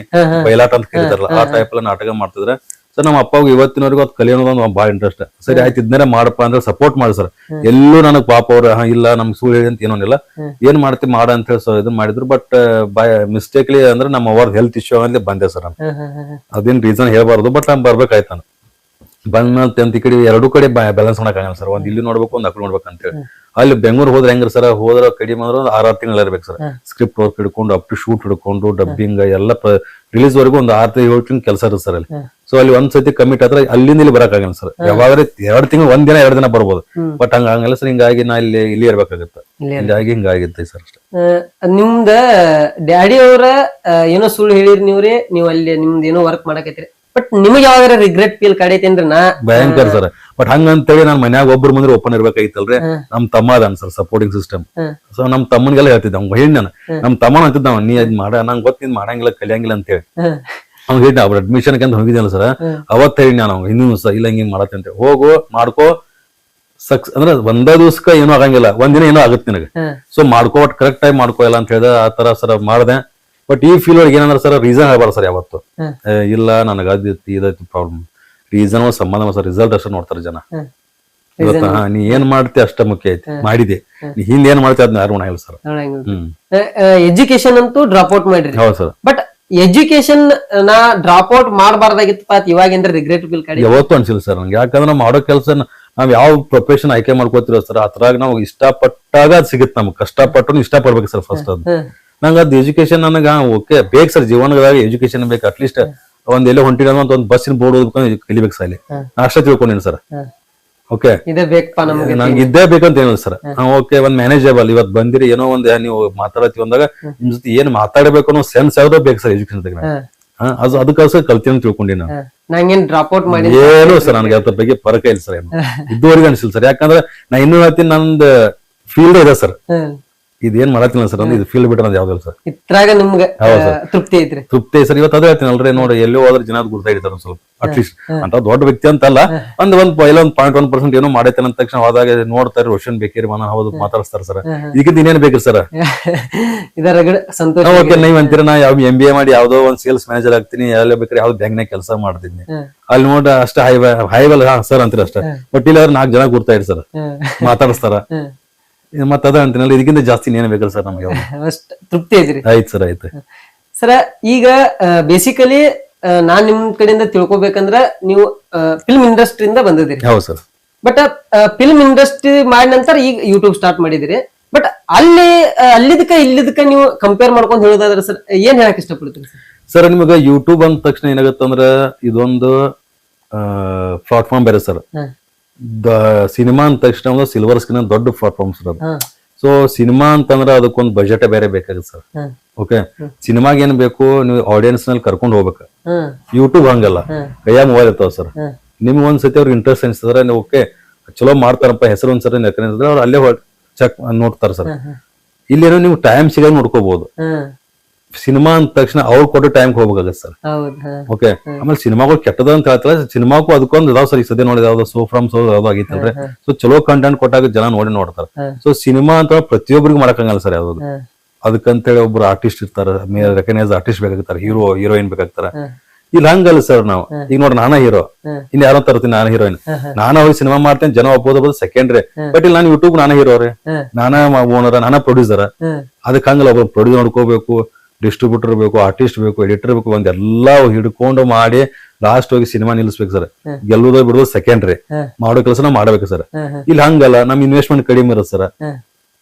ಬಯಲಾಟ ಅಂತ ಕರೀತಾರಲ್ಲ ಆ ಟೈಪ್ ಎಲ್ಲ ನಾಟಕ ಮಾಡ್ತಿದ್ರೆ. ಸರ್ ನಮ್ಮ ಅಪ್ಪಗೂ ಇವತ್ತಿನವರೆಗೂ ಅದು ಕಲಿಯೋದು ಒಂದು ಬಹಳ ಇಂಟ್ರೆಸ್ಟ್ ಸರಿ ಆಯ್ತು ಇದನ್ನೇ ಮಾಡಪ್ಪ ಅಂದ್ರೆ ಸಪೋರ್ಟ್ ಮಾಡಿ ಸರ್. ಎಲ್ಲೂ ನನಗ್ ಪಾಪ ಅವ್ರ ಇಲ್ಲ ನಮ್ ಸುಳ್ಳು ಹೇಳಿ ಅಂತ ಏನೋನಿಲ್ಲ ಏನ್ ಮಾಡ್ತಿ ಮಾಡ ಅಂತ ಹೇಳಿ ಸರ್ ಇದನ್ ಮಾಡಿದ್ರು. ಬಟ್ ಬೈ ಮಿಸ್ಟೇಕ್ಲಿ ಅಂದ್ರೆ ನಮ್ಮ ಅವ್ರದ್ ಹೆಲ್ತ್ ಇಶ್ಯೂ ಅಂದ್ರೆ ಬಂದೆ ಸರ್ ಅದೇನ್ ರೀಸನ್ ಹೇಳ್ಬಾರ್ದು ಬಟ್ ನಾನು ಬರ್ಬೇಕಾಯ್ತು ನಾನು. ಬಂದ ಅಂತ ಈ ಕಡೆ ಎರಡು ಕಡೆ ಬ್ಯಾಲೆನ್ಸ್ ಮಾಡಕ್ಕಾಗಲ್ಲ ಸರ್. ಒಂದ್ ಇಲ್ಲಿ ನೋಡ್ಬೇಕು ಒಂದ್ ಅಕ್ಳು ನೋಡ್ಬೇಕು ಅಂತ ಹೇಳಿ. ಅಲ್ಲಿ ಬೆಂಗ್ಳೂರ್ ಹೋದ್ರೆ ಹೆಂಗ್ರಿ ಸರ್? ಹೋದ್ರ ಕಡಿಮೆ ಅಂದ್ರೆ ಒಂದ್ ಆರು ತಿಂಗಳು ಇರ್ಬೇಕು ಸರ್. ಸ್ಕ್ರಿಪ್ಟ್ ವರ್ಕ್ ಹಿಡ್ಕೊಂಡು ಅಪ್ ಟು ಶೂಟ್ ಹಿಡ್ಕೊಂಡು ಡಬ್ಬಿಂಗ್ ಎಲ್ಲ ರಿಲೀಸ್ ವರೆಗೂ ಒಂದು ಆರ್ ತಿಂಗಳು ಕೆಲಸ ಇರುತ್ತೆ ಸರ್ ಅಲ್ಲಿ. ಸೊ ಅಲ್ಲಿ ಒಂದ್ ಸತಿ ಕಮಿಟ್ ಆದ್ರೆ ಅಲ್ಲಿಂದ ಇಲ್ಲಿ ಬರಕಾಗಲ್ಲ ಸರ್ ಯಾವಾಗ್ರೆ ಎರಡ್ ತಿಂಗಳು ಒಂದ್ ದಿನ ಎರಡ್ ದಿನ ಬರ್ಬೋದು. ಬಟ್ ಹಂಗ ಹಂಗಲ್ಲ ಸರ್ ಹಿಂಗಾಗಿ ನಾ ಇಲ್ಲಿ ಇಲ್ಲಿ ಇರ್ಬೇಕಾಗತ್ತೆ. ಹಿಂಗಾಗಿ ಹಿಂಗಾಗಿತ್ತೆ ಸರ್ ಅಷ್ಟೇ. ನಿಮ್ದ ಡ್ಯಾಡಿ ಅವರ ಏನೋ ಸುಳ್ಳು ಹೇಳಿರಿ ನೀವ್ರಿ ನೀವು ಅಲ್ಲಿ ನಿಮ್ದ ಏನೋ ವರ್ಕ್ ಮಾಡಕೈತ್ರಿ ಬಟ್ ನಿಮಗೆ ಯಾವಾಗ ರಿಗ್ರೆಟ್ ಫೀಲ್ ಕಡೈತೇನ್ರಿ ನಾ ಭಯಂಕರ ಸರ್ ಬಟ್ ಹಂಗಂತೇಳಿ ನಾನ್ ಮನ್ಯಾಗ ಒಬ್ರು ಮುಂದೆ ಓಪನ್ ಇರ್ಬೇಕಾಗಿತ್ತಲ್ರಿ. ನಮ್ ತಮ್ಮ ಅದಾನ ಸರ್ ಸಪೋರ್ಟಿಂಗ್ ಸಿಸ್ಟಮ್. ಸೊ ನಮ್ ತಮ್ಮನ್ಗೆಲ್ಲ ಹೇಳ್ತಿದ್ದ ಅವ್ನ್ ಹೇಳಿ ನಾನು ನಮ್ ತಮ್ಮನ ಅಂತಿದ್ದ ನೀ ಅದ್ ಮಾಡ ನಂಗೆ ಗೊತ್ತಿದ್ ಮಾಡಂಗಿಲ್ಲ ಕಲಿಯಂಗಿಲ್ಲ ಅಂತ ಹೇಳಿ ಹ್ಮ್. ಅವ್ನು ಹೇಳಿದ ಅವ್ರ ಅಡ್ಮಿಷನ್ ಅಂತ ಹೋಗಿದ್ದೇನೆ ಸರ್ ಅವತ್ತು ಹೇಳಿ ನಾನು ಹಿಂದಿನ ಸಹ ಇಲ್ಲ ಹಿಂಗ್ ಮಾಡತ್ತೆ ಅಂತ. ಹೋಗು ಮಾಡ್ಕೋ. ಸಕ್ಸ್ ಅಂದ್ರೆ ಒಂದೇ ದಿವ್ಸಕ್ಕ ಏನೂ ಆಗಂಗಿಲ್ಲ. ಒಂದಿನ ಏನೋ ಆಗುತ್ತೆ ನಿನಗೆ. ಸೊ ಮಾಡ್ಕೋ ಬಟ್ ಕರೆಕ್ಟ್ ಟೈಮ್ ಮಾಡ್ಕೋ ಇಲ್ಲ ಅಂತ ಹೇಳ್ದೆ ಆ ತರ ಸರ್ ಮಾಡ್ದೆ. ಬಟ್ ಈ ಫೀಲ್ ಒಳಗೆ ಏನಂದ್ರೆ ಸರ್ ರೀಸನ್ ಹೇಳ್ಬಾರ ಸರ್ ಯಾವತ್ತು. ಇಲ್ಲ ನನಗೆ ಅದಿತ್ತು ಇದೈತಿ ಪ್ರಾಬ್ಲಮ್ ರೀಸನ್ ಸಂಬಂಧ ಸರ್ ರಿಸಲ್ಟ್ ಅಷ್ಟೇ ನೋಡ್ತಾರೆ ಜನ. ಇವತ್ತ ಹಾ ನೀ ಏನ್ ಮಾಡ್ತಿ ಅಷ್ಟ ಮುಖ್ಯ ಐತಿ. ಮಾಡಿದೆ. ನೀ ಹಿಂದ್ ಏನ್ ಮಾಡ್ತಿ ಅದನ್ನ ಯಾರು ಇಲ್ಲ ಸರ್ ಹ್ಮ್. ಎಜುಕೇಶನ್ ಅಂತೂ ಡ್ರಾಪ್ ಔಟ್ ಮಾಡಿರಿ. ಹೌದು ಸರ್ ಬಟ್ ಎಜುಕೇಶನ್ ನಾ ಡ್ರಾಪ್ ಔಟ್ ಮಾಡಬಾರ್ದಾಗಿತ್ತು ಅತ್ ಇವಾಗ ಏನ್ರ ರಿಗ್ರೆಟ್ ಬಿಲ್ ಕಡೆ? ಯಾವತ್ತೂ ಅನ್ಸಿಲ್ಲ ಸರ್ ನಂಗೆ. ಯಾಕಂದ್ರೆ ನಾವು ಮಾಡೋ ಕೆಲಸ ನಾವ್ ಯಾವ ಪ್ರೊಫೆಷನ್ ಆಯ್ಕೆ ಮಾಡ್ಕೋತಿರೋ ಸರ್ ಅದ್ರಾಗ ನಾವು ಇಷ್ಟಪಟ್ಟಾಗ ಅದ್ ಸಿಗುತ್ತೆ ನಮ್ಗೆ. ಕಷ್ಟಪಟ್ಟು ಇಷ್ಟಪಡ್ಬೇಕು ಸರ್ ಫಸ್ಟ್ ಅದು. ನಂಗೆ ಅದು ಎಜುಕೇಶನ್ ನನಗೆ ಓಕೆ ಬೇಕು ಸರ್ ಜೀವನದಾಗ ಎಜುಕೇಶನ್ ಬೇಕು ಅಟ್ಲೀಸ್ಟ್ ಒಂದ್ ಎಲ್ಲೋ ಹೊಂಟಿನ ಅಂತ ಒಂದು ಬಸ್ಸಿನ ಬೋರ್ಡ್ ಓದ್ಬೇಕು ಕಲಿಬೇಕು ಸರ್ ಅಲ್ಲಿ ಅಷ್ಟೇ ತಿಳ್ಕೊಂಡಿನಿ ಸರ್. ಓಕೆ ಇದೇ ಬೇಕಪ್ಪ ನಮ್ಗೆ ನಂಗೆ ಇದ್ದೇ ಬೇಕಂತ ಏನು ಸರ್. ಓಕೆ ಒಂದ್ ಮ್ಯಾನೇಜಬಲ್ ಇವತ್ ಬಂದಿರಿ ಏನೋ ಒಂದ್ ನೀವು ಮಾತಾಡತ್ತೀವಿ ಅಂದಾಗ ನಿಮ್ ಜೊತೆ ಏನ್ ಮಾತಾಡಬೇಕು ಅನ್ನೋ ಸೆನ್ಸ್ ಯಾವ್ದೋ ಬೇಕು ಸರ್ ಎಜುಕೇಶನ್ ಹ್ಮ್. ಅದು ಅದಕ್ಕೋಸ್ಕರ ಕಲ್ತೀನಿ ಅಂತ ತಿಳ್ಕೊಂಡಿನಿ ನಾನು. ನಂಗೇನ್ ಡ್ರಾಪ್ ಔಟ್ ಮಾಡಿ ಏನು ಸರ್ ನನಗೆ ಅದ್ರ ಬಗ್ಗೆ ಪರಕ ಇಲ್ಲ ಸರ್ ಇದುವರೆಗೂ ಇದುವರೆಗೆ ಅನ್ಸಿಲ್ಲ ಸರ್. ಯಾಕಂದ್ರೆ ನಾ ಇನ್ನೂ ಹೇಳ್ತೀನಿ ನಂದು ಫೀಲ್ಡ್ ಇದೆ ಸರ್. ಇದೇನ್ ಮಾಡತ್ತಿಲ್ಲ ಸರ್ ಅಂದ್ರೆ ಇದು ಫೀಲ್ ಬಿಟ್ರೆ ಅದು ಯಾವ್ದಿಲ್ಲ ಸರ್. ಇತ್ರಾಗ ನಿಮ್ಗೆ ತೃಪ್ತಿ ಐತ್ರಿ. ತೃಪ್ತಿ ಸರ್. ಇವತ್ತು ಅದೇ ಹೇಳ್ತೀನಿ ಅಲ್ರಿ ನೋಡಿ ಎಲ್ಲೋ ಹೋದ್ರೆ ಜನ ಗುರ್ತಾ ಇಡ್ತಾರ ಸ್ವಲ್ಪ ಅಟ್ಲೀಸ್ಟ್ ಅಂತ ದೊಡ್ಡ ವ್ಯಕ್ತಿ ಅಂತಲ್ಲ ಒಂದ್ ಒಂದ್ ಒಂದ್ ಪಾಯಿಂಟ್ ಒನ್ ಪರ್ಸೆಂಟ್ ಏನೋ ಮಾಡೈತೆ ಅಂದ ತಕ್ಷಣ ಹೋದಾಗ ನೋಡ್ತಾರೆ ರೋಷನ್ ಬೇಕೇರಿ ಮನ ಹೌದು ಮಾತಾಡಿಸ್ತಾರೆ ಸರ್. ಇದಕ್ಕಿಂತ ಇನ್ನೇನ್ ಬೇಕ್ರಿ ಸರ್? ಸಂತೋಷ ಓಕೆ ನೀವ್ ಅಂತೀರ ನಾ ಯಾವ ಎಂ ಬಿ ಎ ಮಾಡಿ ಯಾವ್ದೋ ಒಂದ್ ಸೇಲ್ಸ್ ಮ್ಯಾನೇಜರ್ ಆಗ್ತೀನಿ ಎಲ್ಲ ಬೇಕಾದ್ರೆ ಯಾವ್ದು ಬ್ಯಾಂಕ್ನಾಗ ಕೆಲಸ ಮಾಡ್ತೀನಿ ಅಲ್ಲಿ ನೋಡ ಅಷ್ಟೇ ಹೈ ಹೈವೆಲ್ ಹಾ ಸರ್ ಅಂತೀರ ಅಷ್ಟೇ. ಬಟ್ ಇಲ್ಲ ನಾಲ್ಕು ಜನ ಗುರ್ತಾ ಇಡ್ ಸರ್. ಮಾತಾಡಿಸ್ತಾರ. ಮತ್ತ ಅದ ಅಂತೀನಲ್ಲ ಇದಕ್ಕಿಂತ ಜಾಸ್ತಿ ಏನು ಬೇಕಲ್ಲ ಸರ್ ನಮಗೆ ಅಷ್ಟ್ ತೃಪ್ತಿ ಐತ್ರಿ ಆಯ್ತು ಸರ್ ಆಯ್ತು. ಸರ ಈಗ ಬೇಸಿಕಲಿ ನಾನ್ ನಿಮ್ ಕಡೆಯಿಂದ ತಿಳ್ಕೊಬೇಕಂದ್ರ ನೀವು ಫಿಲ್ಮ್ ಇಂಡಸ್ಟ್ರಿಯಿಂದ ಬಂದಿದ್ದೀರಿ. ಹೌದು ಸರ್. ಬಟ್ ಫಿಲ್ಮ್ ಇಂಡಸ್ಟ್ರಿ ಮಾಡಿದ ನಂತರ ಈಗ ಯೂಟ್ಯೂಬ್ ಸ್ಟಾರ್ಟ್ ಮಾಡಿದಿರಿ. ಬಟ್ ಅಲ್ಲಿ ಅಲ್ಲಿದಕ್ಕ ಇಲ್ಲಿದಕ್ಕ ನೀವು ಕಂಪೇರ್ ಮಾಡ್ಕೊಂಡು ಹೇಳೋದಾದ್ರೆ ಸರ್ ಏನ್ ಹೇಳಕ್ ಇಷ್ಟಪಡ್ತೀರಿ ಸರ್? ಸರ್ ನಿಮಗೆ ಯೂಟ್ಯೂಬ್ ಅಂದ ತಕ್ಷಣ ಏನಾಗತ್ತಂದ್ರ ಇದೊಂದು ಪ್ಲಾಟ್ಫಾರ್ಮ್ ಬೇರೆ ಸರ್. ದ ಸಿನಿಮಾ ಅಂದ ತಕ್ಷಣ ಒಂದು ಸಿಲ್ವರ್ ಸ್ಕ್ರೀನ್ ದೊಡ್ಡ ಪರ್ಫಾರ್ಮೆನ್ಸ್ ಇರೋದು ಸೊ ಸಿನಿಮಾ ಅಂತಂದ್ರೆ ಅದಕ್ಕೊಂದು ಬಜೆಟ್ ಬೇರೆ ಬೇಕಾಗುತ್ತೆ ಸರ್. ಓಕೆ ಸಿನಿಮಾಗ ಏನ್ ಬೇಕು ನೀವು ಆಡಿಯನ್ಸ್ನಲ್ಲಿ ಕರ್ಕೊಂಡು ಹೋಗ್ಬೇಕು. ಯೂಟ್ಯೂಬ್ ಹಂಗಲ್ಲ. ಕೈಯಾಗ ಮೊಬೈಲ್ ಇರ್ತಾವ ಸರ್. ನಿಮ್ಗೆ ಒಂದ್ಸತಿ ಅವ್ರಿಗೆ ಇಂಟ್ರೆಸ್ಟ್ ಅನಿಸಿದ್ರೆ ನೀವು ಓಕೆ ಚಲೋ ಮಾಡ್ತಾರಪ್ಪ ಹೆಸರು ಒಂದ್ಸರಿ ನೆಕ್ಕನಿಸಿದ್ರೆ ಅವ್ರು ಅಲ್ಲೇ ಚೆಕ್ ನೋಡ್ತಾರೆ ಸರ್. ಇಲ್ಲೇನೋ ನೀವು ಟೈಮ್ ಸಿಗ ನೋಡ್ಕೋಬಹುದು ಸಿನಿಮಾ ಅಂದ ತಕ್ಷಣ ಅವ್ರು ಕೊಟ್ಟು ಟೈಮ್ ಹೋಗ್ಬೇಕಾಗತ್ತೆ ಸರ್. ಓಕೆ ಆಮೇಲೆ ಸಿನಿಮಾಗಳು ಕೆಟ್ಟದ ಅಂತ ಹೇಳ್ತಾರೆ ಸಿನಿಮಾಕ್ಕೂ ಅದಕ್ಕೊಂದು ಇದಾವ ಸರ್ ಈ ಸದ್ಯ ನೋಡಿದ ಯಾವ್ದು ಸೋ ಫ್ರಮ್ ಸೋ ಯಾವ್ದು ಆಗಿತ್ತಲ್ರಿ ಸೊ ಚಲೋ ಕಂಟೆಂಟ್ ಕೊಟ್ಟಾಗ ಜನ ನೋಡಿ ನೋಡ್ತಾರೆ. ಸೊ ಸಿನಿಮಾ ಅಂತ ಪ್ರತಿಯೊಬ್ಬರಿಗೂ ಮಾಡಕ್ಕಾಗಲ್ಲ ಸರ್ ಯಾವ್ದು. ಅದಕ್ಕಂತೇಳಿ ಒಬ್ರು ಆರ್ಟಿಸ್ಟ್ ಇರ್ತಾರೆ ರೆಕಗ್ನೈಸ್ ಆರ್ಟಿಸ್ಟ್ ಬೇಕಾಗ್ತಾರೆ ಹೀರೋ ಹೀರೋಯಿನ್ ಬೇಕಾಗ್ತಾರೆ. ಇಲ್ಲ ಹಂಗಲ್ಲ ಸರ್ ನಾವು. ಈಗ ನೋಡ್ರಿ ನಾನ ಹೀರೋ. ಇನ್ ಯಾರೋ ತರ್ತೀನಿ ನಾನು ಹೀರೋಯಿನ್ ನಾನು ಹೋಗಿ ಸಿನಿಮಾ ಮಾಡ್ತೇನೆ ಜನ ಒಪ್ಪೋದು ಸೆಕೆಂಡ್ರಿ ಬಟ್ ಇಲ್ಲಿ ನಾನು ಯೂಟ್ಯೂಬ್ ನಾನೇ ಹೀರೋ ರೀ. ನಾನಾ ಓನರ್ ನಾನೇ ಪ್ರೊಡ್ಯೂಸರ್ ಅದಕ್ಕೆ ಹಂಗಲ್ಲ ಒಬ್ಬ ಪ್ರೊಡ್ಯೂಸ್ ನೋಡ್ಕೋಬೇಕು ಡಿಸ್ಟ್ರಿಬ್ಯೂಟರ್ ಬೇಕು ಆರ್ಟಿಸ್ಟ್ ಬೇಕು ಎಡಿಟರ್ ಬೇಕು ಒಂದೆಲ್ಲ ಹಿಡ್ಕೊಂಡು ಮಾಡಿ ಲಾಸ್ಟ್ ಹೋಗಿ ಸಿನಿಮಾ ನಿಲ್ಸ್ಬೇಕು ಸರ್ ಗೆಲ್ಲುವುದೋ ಬಿಡೋದು ಸೆಕೆಂಡ್ ರೀ. ಮಾಡೋ ಕೆಲಸ ಮಾಡ್ಬೇಕು ಸರ್ ಇಲ್ಲಿ ಹಂಗಲ್ಲ ನಮ್ ಇನ್ವೆಸ್ಟ್ಮೆಂಟ್ ಕಡಿಮೆ ಇರುತ್ತೆ ಸರ್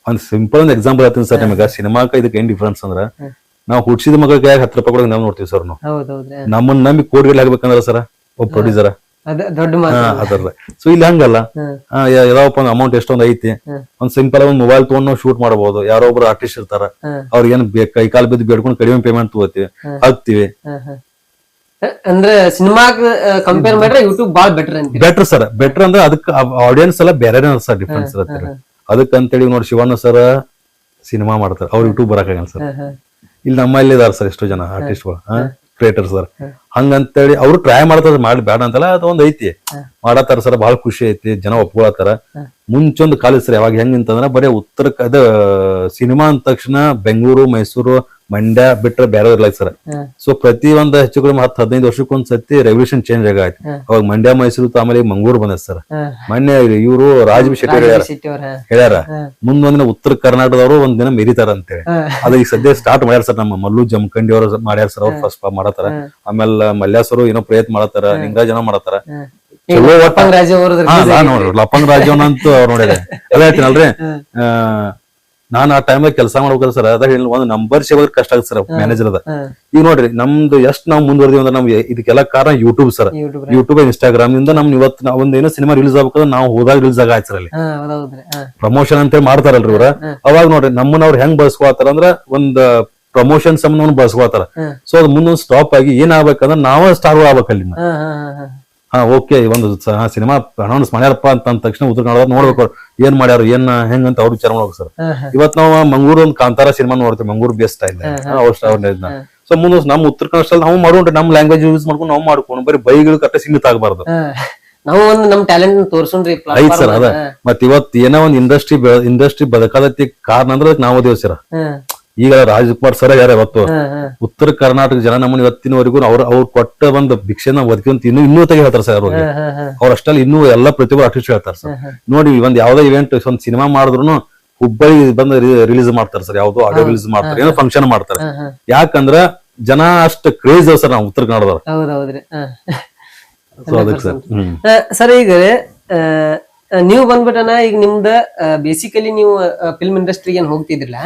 ಒಂದ್ ಸಿಂಪಲ್ ಒಂದ್ ಎಕ್ಸಾಂಪಲ್ ಹೇಳ್ತೀನಿ ಸರ್ ನಿಮಗೆ. ಸಿನಿಮಾಕ ಇದಕ್ಕೆ ಏನ್ ಡಿಫ್ರೆನ್ಸ್ ಅಂದ್ರೆ ನಾವು ಹುಡ್ಸಿದ ಮಗಳ ಕೈಯಾಗ ಹತ್ತು ರೂಪಾಯಿ ಕೊಡೋಕೆ ನಾವು ನೋಡ್ತೀವಿ ಸರ್ ನಾವು. ನಮ್ಮನ್ನ ನಂಬಿ ಕೋಟಿಗಳು ಆಗ್ಬೇಕಂದ್ರ ಸರ್ ಒಬ್ಬ ಪ್ರೊಡ್ಯೂಸರ್ ಸೊ ಇಲ್ಲಿ ಹಂಗಲ್ಲ. ಯಾವಪ್ಪ ಒಂದು ಅಮೌಂಟ್ ಎಷ್ಟೊಂದ್ ಐತಿ. ಒಂದ್ ಸಿಂಪಲ್ ಒಂದ್ ಮೊಬೈಲ್ ತಗೊಂಡ್ ನಾವು ಶೂಟ್ ಮಾಡಬಹುದು ಯಾರೋ ಒಬ್ರು ಆರ್ಟಿಸ್ಟ್ ಇರ್ತಾರ. ಅವ್ರಿಗೆ ಏನ್ ಬೇಕು ಕೈ ಕಾಲ್ ಬಿದ್ದು ಬೇಡ್ಕೊಂಡು ಕಡಿಮೆ ಪೇಮೆಂಟ್ ತಗೋತೀವಿ. ಹಾಕ್ತಿವಿ. ಅಂದ್ರೆ ಸಿನಿಮಾ ಕಂಪೇರ್ ಮಾಡಿದ್ರೆ ಯೂಟ್ಯೂಬ್ ಬಹಳ ಬೆಟರ್ ಅಂತೀರಿ? ಬೆಟರ್ ಸರ್ ಬೆಟರ್ ಅಂದ್ರೆ ಅದಕ್ಕೆ ಆಡಿಯನ್ಸ್ ಎಲ್ಲ ಬೇರೆ ಸರ್ ಡಿಫ್ರೆನ್ಸ್ ಇರುತ್ತೆ. ಅದಕ್ಕಂತೇಳಿ ನೋಡಿ ಶಿವಣ್ಣ ಸರ್ ಸಿನಿಮಾ ಮಾಡ್ತಾರೆ. ಅವ್ರು ಯೂಟ್ಯೂಬ್ ಬರಕಾಗಲ್ಲ ಸರ್. ಇಲ್ಲಿ ನಮ್ಮಲ್ಲಿ ಇದಾರೆ ಸರ್ ಎಷ್ಟೋ ಜನ ಆರ್ಟಿಸ್ಟ್ಗಳು ಕ್ರಿಯೇಟರ್ ಸರ್ ಹಂಗಂತೇಳಿ ಅವ್ರು ಟ್ರೈ ಮಾಡ್ತಾರ ಮಾಡಿ ಬೇಡ ಅಂತಲ್ಲ ಅದು ಒಂದ್ ಐತಿ. ಮಾಡತ್ತಾರ ಸರ್ ಬಹಳ ಖುಷಿ ಐತಿ ಜನ ಒಪ್ಕೊಳತ್ತಾರ. ಮುಂಚೊಂದು ಕಾಲೇಜ್ ಸರ್ ಯಾವಾಗ ಹೆಂಗ್ ಅಂತಂದ್ರ ಬರೀ ಉತ್ತರ ಅದ ಸಿನಿಮಾ ಅಂದ ತಕ್ಷಣ ಬೆಂಗಳೂರು ಮೈಸೂರು ಮಂಡ್ಯ ಬಿಟ್ರೆ ಬೇರೆ ಇರ್ಲ ಸರ್. ಸೊ ಪ್ರತಿ ಒಂದ್ ಹೆಚ್ಚು ಕಡಿಮೆ ಹತ್ತು ಹದಿನೈದು ವರ್ಷಕ್ಕೊಂದ್ ಸತಿ ರೆವಲ್ಯೂಷನ್ ಚೇಂಜ್ ಆಗೈತಿ ಅವಾಗ ಮಂಡ್ಯ ಮೈಸೂರು ಆಮೇಲೆ ಮಂಗಳೂರು ಬಂದ ಸರ್. ಮೊನ್ನೆ ಇವರು ರಾಜಬಿ ಶೆಟ್ಟಿ ಹೇಳ್ಯಾರ. ಮುಂದೊಂದಿನ ಉತ್ತರ ಕರ್ನಾಟಕದವರು ಒಂದ್ ದಿನ ಮೆರಿತಾರ ಅಂತೇಳಿ. ಅದ ಈಗ ಸದ್ಯ ಸ್ಟಾರ್ಟ್ ಮಾಡ್ಯಾರ ಸರ್ ನಮ್ಮ ಮಲ್ಲು ಜಮಖಂಡಿ ಅವರು ಮಾಡ್ಯಾರ ಸರ್ ಅವ್ರು ಫಸ್ಟ್ ಮಾಡತಾರ. ಆಮೇಲೆ ಮಲ್ಯಾಸರು ಏನೋ ಪ್ರಯತ್ನ ಮಾಡತಾರ ನಿಂಗರಾಜ್ ಏನೋ ಮಾಡತಾರ ಪಪ್ಪಂಗ್ ರಾಜು. ನೋಡ್ರಿ ಲಪ್ಪಂಗ್ ಅಂತೂ ಅವ್ರು ನೋಡಿದ್ರೆ ಅದೇ ಹೇಳ್ತೀನಲ್ರಿ ನಾನ್ ಆ ಟೈಮ್ ಕೆಲಸ ಮಾಡ್ಬೇಕಲ್ಲ ಸರ್ ಅದ ಹೇಳಿ ಒಂದ್ ನಂಬರ್ ಸೇವಾಗ ಕಷ್ಟ ಆಗುತ್ತೆ ಸರ್ ಮ್ಯಾನೇಜರ್ ಅದ. ಈಗ ನೋಡ್ರಿ ನಮ್ದು ಎಷ್ಟ್ ನಾವ್ ಮುಂದುವರೆದಿವಿ ಅಂದ್ರೆ ನಮ್ಗೆ ಇದಕ್ಕೆಲ್ಲ ಕಾರಣ ಯೂಟ್ಯೂಬ್ ಸರ್ ಯೂಟ್ಯೂಬ್ ಇನ್ಸ್ಟಾಗ್ರಾಮ್ ಇಂದ ನಮ್ ಇವತ್ತು ಒಂದ್ ಏನೋ ಸಿನಿಮಾ ರಿಲೀಸ್ ಆಗ್ಬೇಕಂದ್ರೆ ನಾವು ಹೋದಾಗ ರಿಲೀಸ್ ಆಗ ಆಯ್ತು ಅಲ್ಲಿ. ಪ್ರಮೋಷನ್ ಅಂತ ಹೇಳಿ ಮಾಡ್ತಾರಲ್ರಿ ಇವ್ರ. ಅವಾಗ ನೋಡ್ರಿ ನಮ್ಮನ್ನ ಅವ್ರು ಹೆಂಗ್ ಬಳಸ್ಕೊತಾರ ಅಂದ್ರ ಒಂದ್ ಪ್ರಮೋಷನ್ ಸಂಬಂಧ ಬಳಸ್ಕೊತಾರ. ಸೊ ಅದ್ ಮುಂದೊಂದ್ ಸ್ಟಾಪ್ ಆಗಿ ಏನ್ ಆಗ್ಬೇಕಂದ್ರ ನಾವ ಸ್ಟಾರ್ ಆಗ್ಬೇಕು ಅಲ್ಲಿ ಹ, ಓಕೆ ಒಂದು ಸಿನಿಮಾ ಅನೌನ್ಸ್ ಮಾಡ್ಯಾರಪ್ಪ ಅಂತ ಅಂದ ತಕ್ಷಣ ಉತ್ತರ ಕನ್ನಡ ನೋಡ್ಬೇಕು ಏನ್ ಮಾಡ್ಯಾರ ಏನ್ ಹೆಂಗ್ ಅಂತ ಅವ್ರು ವಿಚಾರ ಮಾಡ್ಬೇಕು ಸರ್. ಇವತ್ ನಾವು ಮಂಗಳೂರು ಒಂದು ಕಾಂತಾರ ಸಿನಿಮಾ ನೋಡ್ತೀವಿ ಮಂಗಳೂರು ಬೆಸ್ಟ್ ಸ್ಟೈಲ್ ಅವ್ರ ಸೊ ಮುಂದೆ ನಮ್ಮ ಉತ್ತರ ಕನ್ನಡ style ನಾವು ಮಾಡೋಣ ನಮ್ ಲ್ಯಾಂಗ್ವೇಜ್ ಯೂಸ್ ಮಾಡ್ಕೊಂಡು ನಾವು ಮಾಡ್ಕೊಂಡು ಬರೀ ಬೈಗಳು ಕಟ್ಟ ಸೀಮಿತ ಆಗಬಾರ್ದು. ನಾವು ಒಂದ್ ನಮ್ ಟ್ಯಾಲೆಂಟ್ ಐತ್ ಸರ್ ಅದ. ಮತ್ ಇವತ್ ಏನೋ ಒಂದ್ ಇಂಡಸ್ಟ್ರಿ ಇಂಡಸ್ಟ್ರಿ ಬದಕಾದತಿ ಕಾರಣ ಅಂದ್ರೆ ನಾವು ಅದೇವ್ ಸರ್. ಈಗ ರಾಜಕುಮಾರ್ ಸರ್ ಯಾರ ಇವತ್ತು. ಉತ್ತರ ಕರ್ನಾಟಕ ಜನ ನಮ್ಮನ್ನ ಇವತ್ತಿನವರೆಗೂ ಅವ್ರ ಅವ್ರು ಕೊಟ್ಟ ಒಂದ್ ಭಿಕ್ಷೆನ ಒದಕೊಂತ ಇನ್ನು ಇನ್ನೂ ತೆಗಿ ಹೇಳ್ತಾರೆ ಸರ್ ಅವ್ರಿಗೆ. ಅವ್ರ ಅಷ್ಟಲ್ಲಿ ಇನ್ನೂ ಎಲ್ಲಾ ಪ್ರತಿಭೆ ಆರ್ಟಿಸ್ಟ್ ಹೇಳ್ತಾರೆ ಸರ್. ನೋಡಿ ಒಂದ್ ಯಾವ್ದೇ ಇವೆಂಟ್ ಒಂದ್ ಸಿನಿಮಾ ಮಾಡಿದ್ರು ಹುಬ್ಬಳ್ಳಿ ಬಂದು ರಿಲೀಸ್ ಮಾಡ್ತಾರೆ ಸರ್ ಯಾವ್ದು ಆಡಿಯೋ ರಿಲೀಸ್ ಮಾಡ್ತಾರೆ ಏನೋ ಫಂಕ್ಷನ್ ಮಾಡ್ತಾರೆ. ಯಾಕಂದ್ರ ಜನ ಅಷ್ಟು ಕ್ರೇಜ್ ಸರ್ ನಾವು ಉತ್ತರ ಕನ್ನಡದವ್ರು. ಸರ್ ಈಗ ನೀವು ಬಂದ್ಬಿಟ್ಟನ ಈಗ ನಿಮ್ದ ಬೇಸಿಕಲಿ ನೀವು ಫಿಲ್ಮ್ ಇಂಡಸ್ಟ್ರಿಗೆ ಏನ್ ಹೋಗ್ತಿದ್ರಲ್ಲ?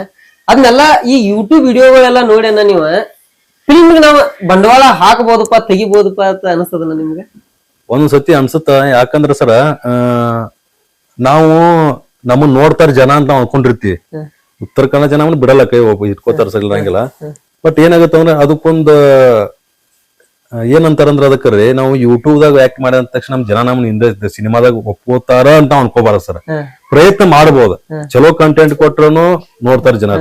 ಅದನ್ನೆಲ್ಲ ಈ ಯೂಟ್ಯೂಬ್ ವಿಡಿಯೋಗಳೆಲ್ಲ ನೋಡ್ಯಾನ ನೀವು? ಫಿಲ್ಮ್ ನಾವು ಬಂಡವಾಳ ಹಾಕಬಹುದಪ್ಪ ತೆಗಿಬಹುದಪ್ಪ ಅಂತ ಅನಿಸ್ತದನ ನಿಮ್ಗೆ? ಒಂದ್ಸತಿ ಸತಿ ಅನ್ಸುತ್ತ ಯಾಕಂದ್ರ ಸರ ನಾವು ನಮ್ಮನ್ನ ನೋಡ್ತಾರ ಜನ ಅಂತ ನಾವು ಅನ್ಕೊಂಡಿರ್ತೀವಿ. ಹ್ಮ್. ಉತ್ತರ ಕನ್ನಡ ಜನ ಬಿಡಲ್ಲ ಕೈ ಇಟ್ಕೋತಾರ ಸರ್ ಇರಂಗಿಲ್ಲ ಬಟ್ ಏನಾಗುತ್ತೆ ಅಂದ್ರೆ ಅದಕ್ಕೊಂದು ಏನಂತಾರಂದ್ರ ಅದಕ್ಕೆ ರೀ ನಾವು ಯೂಟ್ಯೂಬ್ದಾಗ ಆಕ್ಟ್ ಮಾಡಿದ ತಕ್ಷಣ ನಮ್ ಜನ ನಮ್ಮನ್ನ ಹಿಂದೆ ಸಿನಿಮಾದಾಗ ಒಪ್ಪೋತಾರ ಅಂತ ಅನ್ಕೋಬಾರ ಸರ್. ಪ್ರಯತ್ನ ಮಾಡಬಹುದು. ಚಲೋ ಕಂಟೆಂಟ್ ಕೊಟ್ರು ನೋಡ್ತಾರ ಜನ.